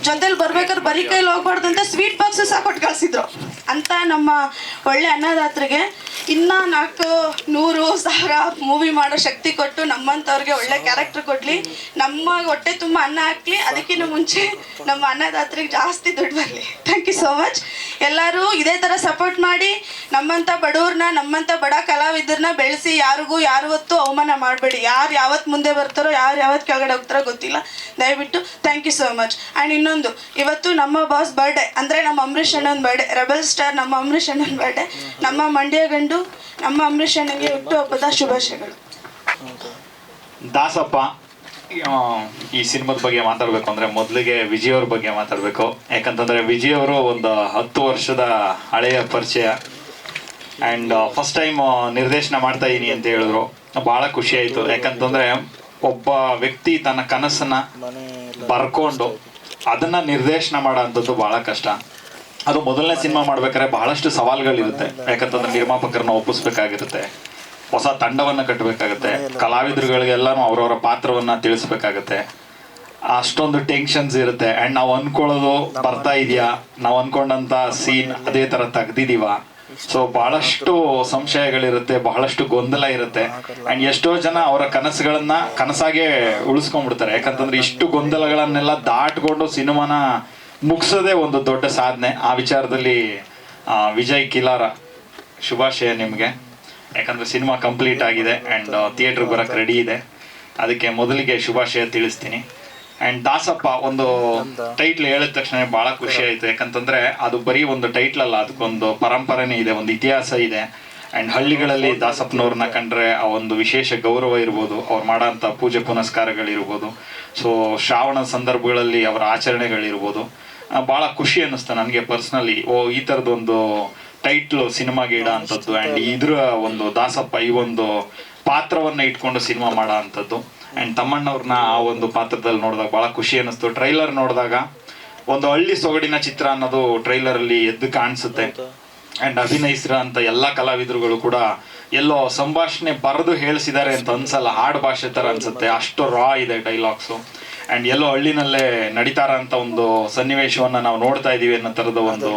ಜೊತೆಲಿ ಬರ್ಬೇಕಾದ್ರೆ ಬರೀ ಕೈಲಿ ಹೋಗ್ಬಾರ್ದು ಅಂತ ಸ್ವೀಟ್ ಸಹ ಕೊಟ್ಟು ಕಳಿಸಿದ್ರು. ಅಂತ ನಮ್ಮ ಒಳ್ಳೆ ಅನ್ನದಾತ್ರಿಗೆ ಇನ್ನ ನಾಲ್ಕು ನೂರು ಸಾವಿರ ಮೂವಿ ಮಾಡೋ ಶಕ್ತಿ ಕೊಟ್ಟು ನಮ್ಮಂಥವ್ರಿಗೆ ಒಳ್ಳೆ ಕ್ಯಾರೆಕ್ಟರ್ ಕೊಡ್ಲಿ. ನಮ್ಮ ಹೊಟ್ಟೆ ತುಂಬ ಅನ್ನ ಹಾಕ್ಲಿ. ಅದಕ್ಕಿಂತ ಮುಂಚೆ ನಮ್ಮ ಅನ್ನದಾತ್ರಿಗೆ ಜಾಸ್ತಿ ದುಡ್ಡು ಬರಲಿ. ಥ್ಯಾಂಕ್ ಯು ಸೋ ಮಚ್ ಎಲ್ಲರೂ ಇದೇ ಥರ ಸಪೋರ್ಟ್ ಮಾಡಿ ನಮ್ಮಂಥ ಬಡವ್ರನ್ನ ನಮ್ಮಂಥ ಬಡ ಕಲಾವಿದರನ್ನ ಬೆಳೆಸಿ ಯಾರಿಗೂ ಯಾವತ್ತೂ ಅವಮಾನ ಮಾಡಬೇಡಿ. ಯಾರು ಯಾವತ್ತು ಮುಂದೆ ಬರ್ತಾರೋ, ಯಾರು ಯಾವತ್ತು ಕೆಳಗಡೆ ಹೋಗ್ತಾರೋ ಗೊತ್ತಿಲ್ಲ. ದಯವಿಟ್ಟು thank you so much and ಇನ್ನೊಂದು, ಇವತ್ತು ನಮ್ಮ ಬಾಸ್ ಬರ್ಡೇ ಅಂದರೆ ನಮ್ಮ ಅಂಬರೀಷ್ ಅಣ್ಣನ ಬರ್ಡೇ ರೆಬಲ್ ಸ್ಟಾರ್ ನಮ್ಮ ಅಂಬರೀಷ್ ಅಣ್ಣನ ಬರ್ಡೇ ನಮ್ಮ ಮಂಡ್ಯ ಗಂಡು, ನಮ್ಮ ಅಂಬರೀಷ್ ಅಣ್ಣನಿಗೆ ಹುಟ್ಟುಹಬ್ಬದ ಶುಭಾಶಯಗಳು. ದಾಸಪ್ಪ ಈ ಸಿನಿಮಾದ ಬಗ್ಗೆ ಮಾತಾಡಬೇಕು ಅಂದ್ರೆ ಮೊದಲಿಗೆ ವಿಜಯ್ ಅವ್ರ ಬಗ್ಗೆ ಮಾತಾಡಬೇಕು. ಯಾಕಂತಂದ್ರೆ ವಿಜಯ್ ಅವರು ಒಂದು ಹತ್ತು ವರ್ಷದ ಹಳೆಯ ಪರಿಚಯ. ಆ್ಯಂಡ್ ಫಸ್ಟ್ ಟೈಮ್ ನಿರ್ದೇಶನ ಮಾಡ್ತಾ ಇದೀನಿ ಅಂತ ಹೇಳಿದ್ರು. ಭಾಳ ಖುಷಿ ಆಯಿತು. ಯಾಕಂತಂದ್ರೆ ಒಬ್ಬ ವ್ಯಕ್ತಿ ತನ್ನ ಕನಸನ್ನ ಬರ್ಕೊಂಡು ಅದನ್ನ ನಿರ್ದೇಶನ ಮಾಡೋ ಭಾಳ ಕಷ್ಟ. ಅದು ಮೊದಲನೇ ಸಿನಿಮಾ ಮಾಡ್ಬೇಕಾದ್ರೆ ಬಹಳಷ್ಟು ಸವಾಲುಗಳಿರುತ್ತೆ. ಯಾಕಂತಂದ್ರೆ ನಿರ್ಮಾಪಕರನ್ನ ಒಪ್ಪಿಸ್ಬೇಕಾಗಿರುತ್ತೆ. ಹೊಸ ತಂಡವನ್ನ ಕಟ್ಟಬೇಕಾಗತ್ತೆ ಕಲಾವಿದರುಗಳಿಗೆಲ್ಲಾನು ಅವರವರ ಪಾತ್ರವನ್ನ ತಿಳಿಸ್ಬೇಕಾಗತ್ತೆ. ಅಷ್ಟೊಂದು ಟೆನ್ಷನ್ಸ್ ಇರುತ್ತೆ. ಅಂಡ್ ನಾವು ಅನ್ಕೊಳ್ಳೋದು ಬರ್ತಾ ಇದೆಯಾ? ನಾವು ಅನ್ಕೊಂಡಂತ ಸೀನ್ ಅದೇ ತರ ತೆಗ್ದಿದೀವ? ಸೊ ಬಹಳಷ್ಟು ಸಂಶಯಗಳಿರುತ್ತೆ, ಬಹಳಷ್ಟು ಗೊಂದಲ ಇರುತ್ತೆ. ಅಂಡ್ ಎಷ್ಟೋ ಜನ ಅವರ ಕನಸುಗಳನ್ನ, ಕನಸಾಗೆ ಉಳಿಸ್ಕೊಂಡ್ಬಿಡ್ತಾರೆ. ಯಾಕಂತಂದ್ರೆ ಇಷ್ಟು ಗೊಂದಲಗಳನ್ನೆಲ್ಲ ದಾಟ್ಕೊಂಡು ಸಿನಿಮಾನ ಮುಗಿಸೋದೇ ಒಂದು ದೊಡ್ಡ ಸಾಧನೆ. ಆ ವಿಚಾರದಲ್ಲಿ ವಿಜಯ್ ಕಿಲಾರ ಶುಭಾಶಯ ನಿಮಗೆ. ಯಾಕಂದ್ರೆ ಸಿನಿಮಾ ಕಂಪ್ಲೀಟ್ ಆಗಿದೆ ಅಂಡ್ ಥಿಯೇಟ್ರ್ ಬರಕ್ಕೆ ರೆಡಿ ಇದೆ. ಅದಕ್ಕೆ ಮೊದಲಿಗೆ ಶುಭಾಶಯ ತಿಳಿಸ್ತೀನಿ. ಆ್ಯಂಡ್ ದಾಸಪ್ಪ ಒಂದು ಟೈಟ್ಲ್ ಹೇಳಿದ ತಕ್ಷಣ ಬಹಳ ಖುಷಿ ಆಯ್ತು. ಯಾಕಂತಂದ್ರೆ ಅದು ಬರೀ ಒಂದು ಟೈಟ್ಲ್ ಅಲ್ಲ ಅದಕ್ಕೊಂದು ಪರಂಪರೆನೇ ಇದೆ ಒಂದು ಇತಿಹಾಸ ಇದೆ. ಅಂಡ್ ಹಳ್ಳಿಗಳಲ್ಲಿ ದಾಸಪ್ಪನವ್ರನ್ನ ಕಂಡ್ರೆ ಆ ಒಂದು ವಿಶೇಷ ಗೌರವ ಇರ್ಬೋದು ಅವ್ರು ಮಾಡೋಂಥ ಪೂಜೆ ಪುನಸ್ಕಾರಗಳಿರ್ಬೋದು. ಸೊ ಶ್ರಾವಣ ಸಂದರ್ಭಗಳಲ್ಲಿ ಅವರ ಆಚರಣೆಗಳಿರ್ಬೋದು. ಭಾಳ ಖುಷಿ ಅನ್ನಿಸ್ತು ನನಗೆ ಪರ್ಸ್ನಲಿ ಓ ಈ ಥರದೊಂದು ಟೈಟ್ಲು ಸಿನಿಮಾಗೆ ಇಡೋ ಅಂಥದ್ದು. ಆ್ಯಂಡ್ ಇದ್ರ ಒಂದು ದಾಸಪ್ಪ ಈ ಒಂದು ಪಾತ್ರವನ್ನು ಇಟ್ಕೊಂಡು ಸಿನಿಮಾ ಮಾಡೋ ಅಂಥದ್ದು. ಆ್ಯಂಡ್ ತಮ್ಮಣ್ಣವ್ರನ್ನ ಆ ಒಂದು ಪಾತ್ರದಲ್ಲಿ ನೋಡಿದಾಗ ಭಾಳ ಖುಷಿ ಅನ್ನಿಸ್ತು. ಟ್ರೈಲರ್ ನೋಡಿದಾಗ ಒಂದು ಹಳ್ಳಿ ಸೊಗಡಿನ ಚಿತ್ರ ಅನ್ನೋದು ಟ್ರೈಲರ್ ಅಲ್ಲಿ ಎದ್ದು ಕಾಣಿಸುತ್ತೆ. ಆ್ಯಂಡ್ ಅಭಿನಯಿಸಿರ ಅಂತ ಎಲ್ಲ ಕಲಾವಿದರುಗಳು ಕೂಡ ಎಲ್ಲೋ ಸಂಭಾಷಣೆ ಬರೆದು ಹೇಳಿಸಿದ್ದಾರೆ ಅಂತ ಅನ್ಸಲ್ಲ. ಹಾಡು ಭಾಷೆ ತರ ಅನ್ಸುತ್ತೆ. ಅಷ್ಟು ರಾ ಇದೆ ಡೈಲಾಗ್ಸು ಅಂಡ್ ಎಲ್ಲೋ ಹಳ್ಳಿನಲ್ಲೇ ನಡೀತಾರ ಅಂತ ಒಂದು ಸನ್ನಿವೇಶವನ್ನ ನಾವು ನೋಡ್ತಾ ಇದೀವಿ ಅನ್ನೋ ತರದ ಒಂದು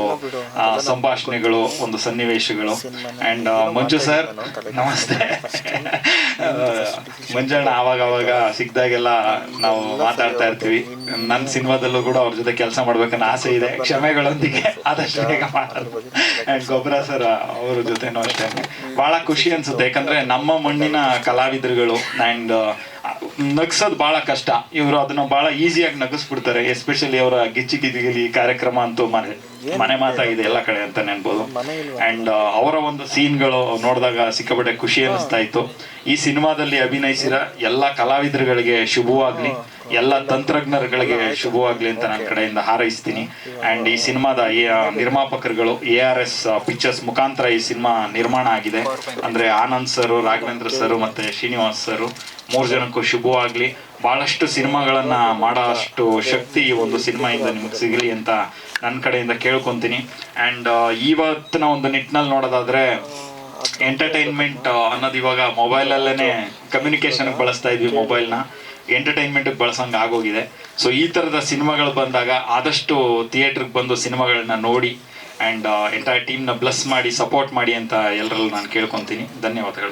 ಸಂಭಾಷಣೆಗಳು ಒಂದು ಸನ್ನಿವೇಶಗಳು. ಅಂಡ್ ಮಂಜು ಸರ್ ನಮಸ್ತೆ. ಮಂಜಣ್ಣ ಅವಾಗ ಅವಾಗ ಸಿಕ್ದಾಗೆಲ್ಲ ನಾವು ಮಾತಾಡ್ತಾ ಇರ್ತೀವಿ. ನನ್ನ ಸಿನಿಮಾದಲ್ಲೂ ಕೂಡ ಅವ್ರ ಜೊತೆ ಕೆಲಸ ಮಾಡ್ಬೇಕನ್ನ ಆಸೆ ಇದೆ. ಕ್ಷಮೆಗಳೊಂದಿಗೆ ಆದಷ್ಟು ಬೇಗ ಮಾಡೋದು ಅಂಡ್ ಗೊಬ್ಬರ ಸರ್ ಅವ್ರ ಜೊತೆನೂ ಅಷ್ಟೇ. ಬಹಳ ಖುಷಿ ಅನ್ಸುತ್ತೆ. ಯಾಕಂದ್ರೆ ನಮ್ಮ ಮಣ್ಣಿನ ಕಲಾವಿದರುಗಳು ಅಂಡ್ ನಗ್ಸೋದು ಬಹಳ ಕಷ್ಟ. ಇವರು ಅದನ್ನ ಬಹಳ ಈಸಿಯಾಗಿ ನಗಿಸ್ಬಿಡ್ತಾರೆ. ಎಸ್ಪೆಷಲಿ ಅವರ ಗಿಚ್ಚಿ ಗಿದ್ದಿಗಿಲಿ ಕಾರ್ಯಕ್ರಮ ಅಂತೂ ಮನೆ ಮನೆ ಮಾತಾಗಿದೆ ಎಲ್ಲ ಕಡೆ ಅಂತ ನೆನ್ಬೋದು. ಅಂಡ್ ಅವರ ಒಂದು ಸೀನ್ಗಳು ನೋಡಿದಾಗ ಸಿಕ್ಕಾಪಟ್ಟೆ ಖುಷಿ ಅನಿಸ್ತಾ ಇತ್ತು. ಈ ಸಿನಿಮಾದಲ್ಲಿ ಅಭಿನಯಿಸಿದ ಎಲ್ಲ ಕಲಾವಿದರುಗಳಿಗೆ ಶುಭವಾಗ್ಲಿ. ಎಲ್ಲ ತಂತ್ರಜ್ಞರುಗಳಿಗೆ ಶುಭವಾಗ್ಲಿ ಅಂತ ನನ್ನ ಕಡೆಯಿಂದ ಹಾರೈಸ್ತೀನಿ. ಅಂಡ್ ಈ ಸಿನಿಮಾದ ನಿರ್ಮಾಪಕರುಗಳು ಎ ಆರ್ ಎಸ್ ಪಿಕ್ಚರ್ಸ್ ಮುಖಾಂತರ ಈ ಸಿನಿಮಾ ನಿರ್ಮಾಣ ಆಗಿದೆ. ಅಂದ್ರೆ ಆನಂದ್ ಸರ್ ರಾಘವೇಂದ್ರ ಸರ್ ಮತ್ತೆ ಶ್ರೀನಿವಾಸ್ ಸರ್ ಮೂರು ಜನಕ್ಕೂ ಶುಭವಾಗ್ಲಿ. ಬಹಳಷ್ಟು ಸಿನಿಮಾಗಳನ್ನ ಮಾಡೋಷ್ಟು ಶಕ್ತಿ ಈ ಒಂದು ಸಿನಿಮಾಯಿಂದ ನಿಮಗೆ ಸಿಗಲಿ ಅಂತ ನನ್ನ ಕಡೆಯಿಂದ ಕೇಳ್ಕೊಂತೀನಿ. ಅಂಡ್ ಇವತ್ತಿನ ಒಂದು ನಿಟ್ಟಿನಲ್ಲಿ ನೋಡೋದಾದ್ರೆ ಎಂಟರ್ಟೈನ್ಮೆಂಟ್ ಅನ್ನೋದು ಇವಾಗ ಮೊಬೈಲ್ ಅಲ್ಲೇನೆ ಕಮ್ಯುನಿಕೇಶನ್ ಬಳಸ್ತಾ ಇದ್ವಿ ಮೊಬೈಲ್ನ ಎಂಟರ್ಟೈನ್ಮೆಂಟ್ ಬಳಸಂಗ ಆಗೋಗಿದೆ. ಸೊ ಈ ತರದ ಸಿನಿಮಾಗಳು ಬಂದಾಗ ಆದಷ್ಟು ಥಿಯೇಟ್ರಿಗೆ ಬಂದು ಸಿನಿಮಾಗಳನ್ನ ನೋಡಿ ಅಂಡ್ ಎಂಟೈರ್ ಟೀಮ್ನ ಬ್ಲಸ್ ಮಾಡಿ ಸಪೋರ್ಟ್ ಮಾಡಿ ಅಂತ ಎಲ್ಲರಲ್ಲೂ ನಾನು ಕೇಳ್ಕೊಂತೀನಿ. ಧನ್ಯವಾದಗಳು.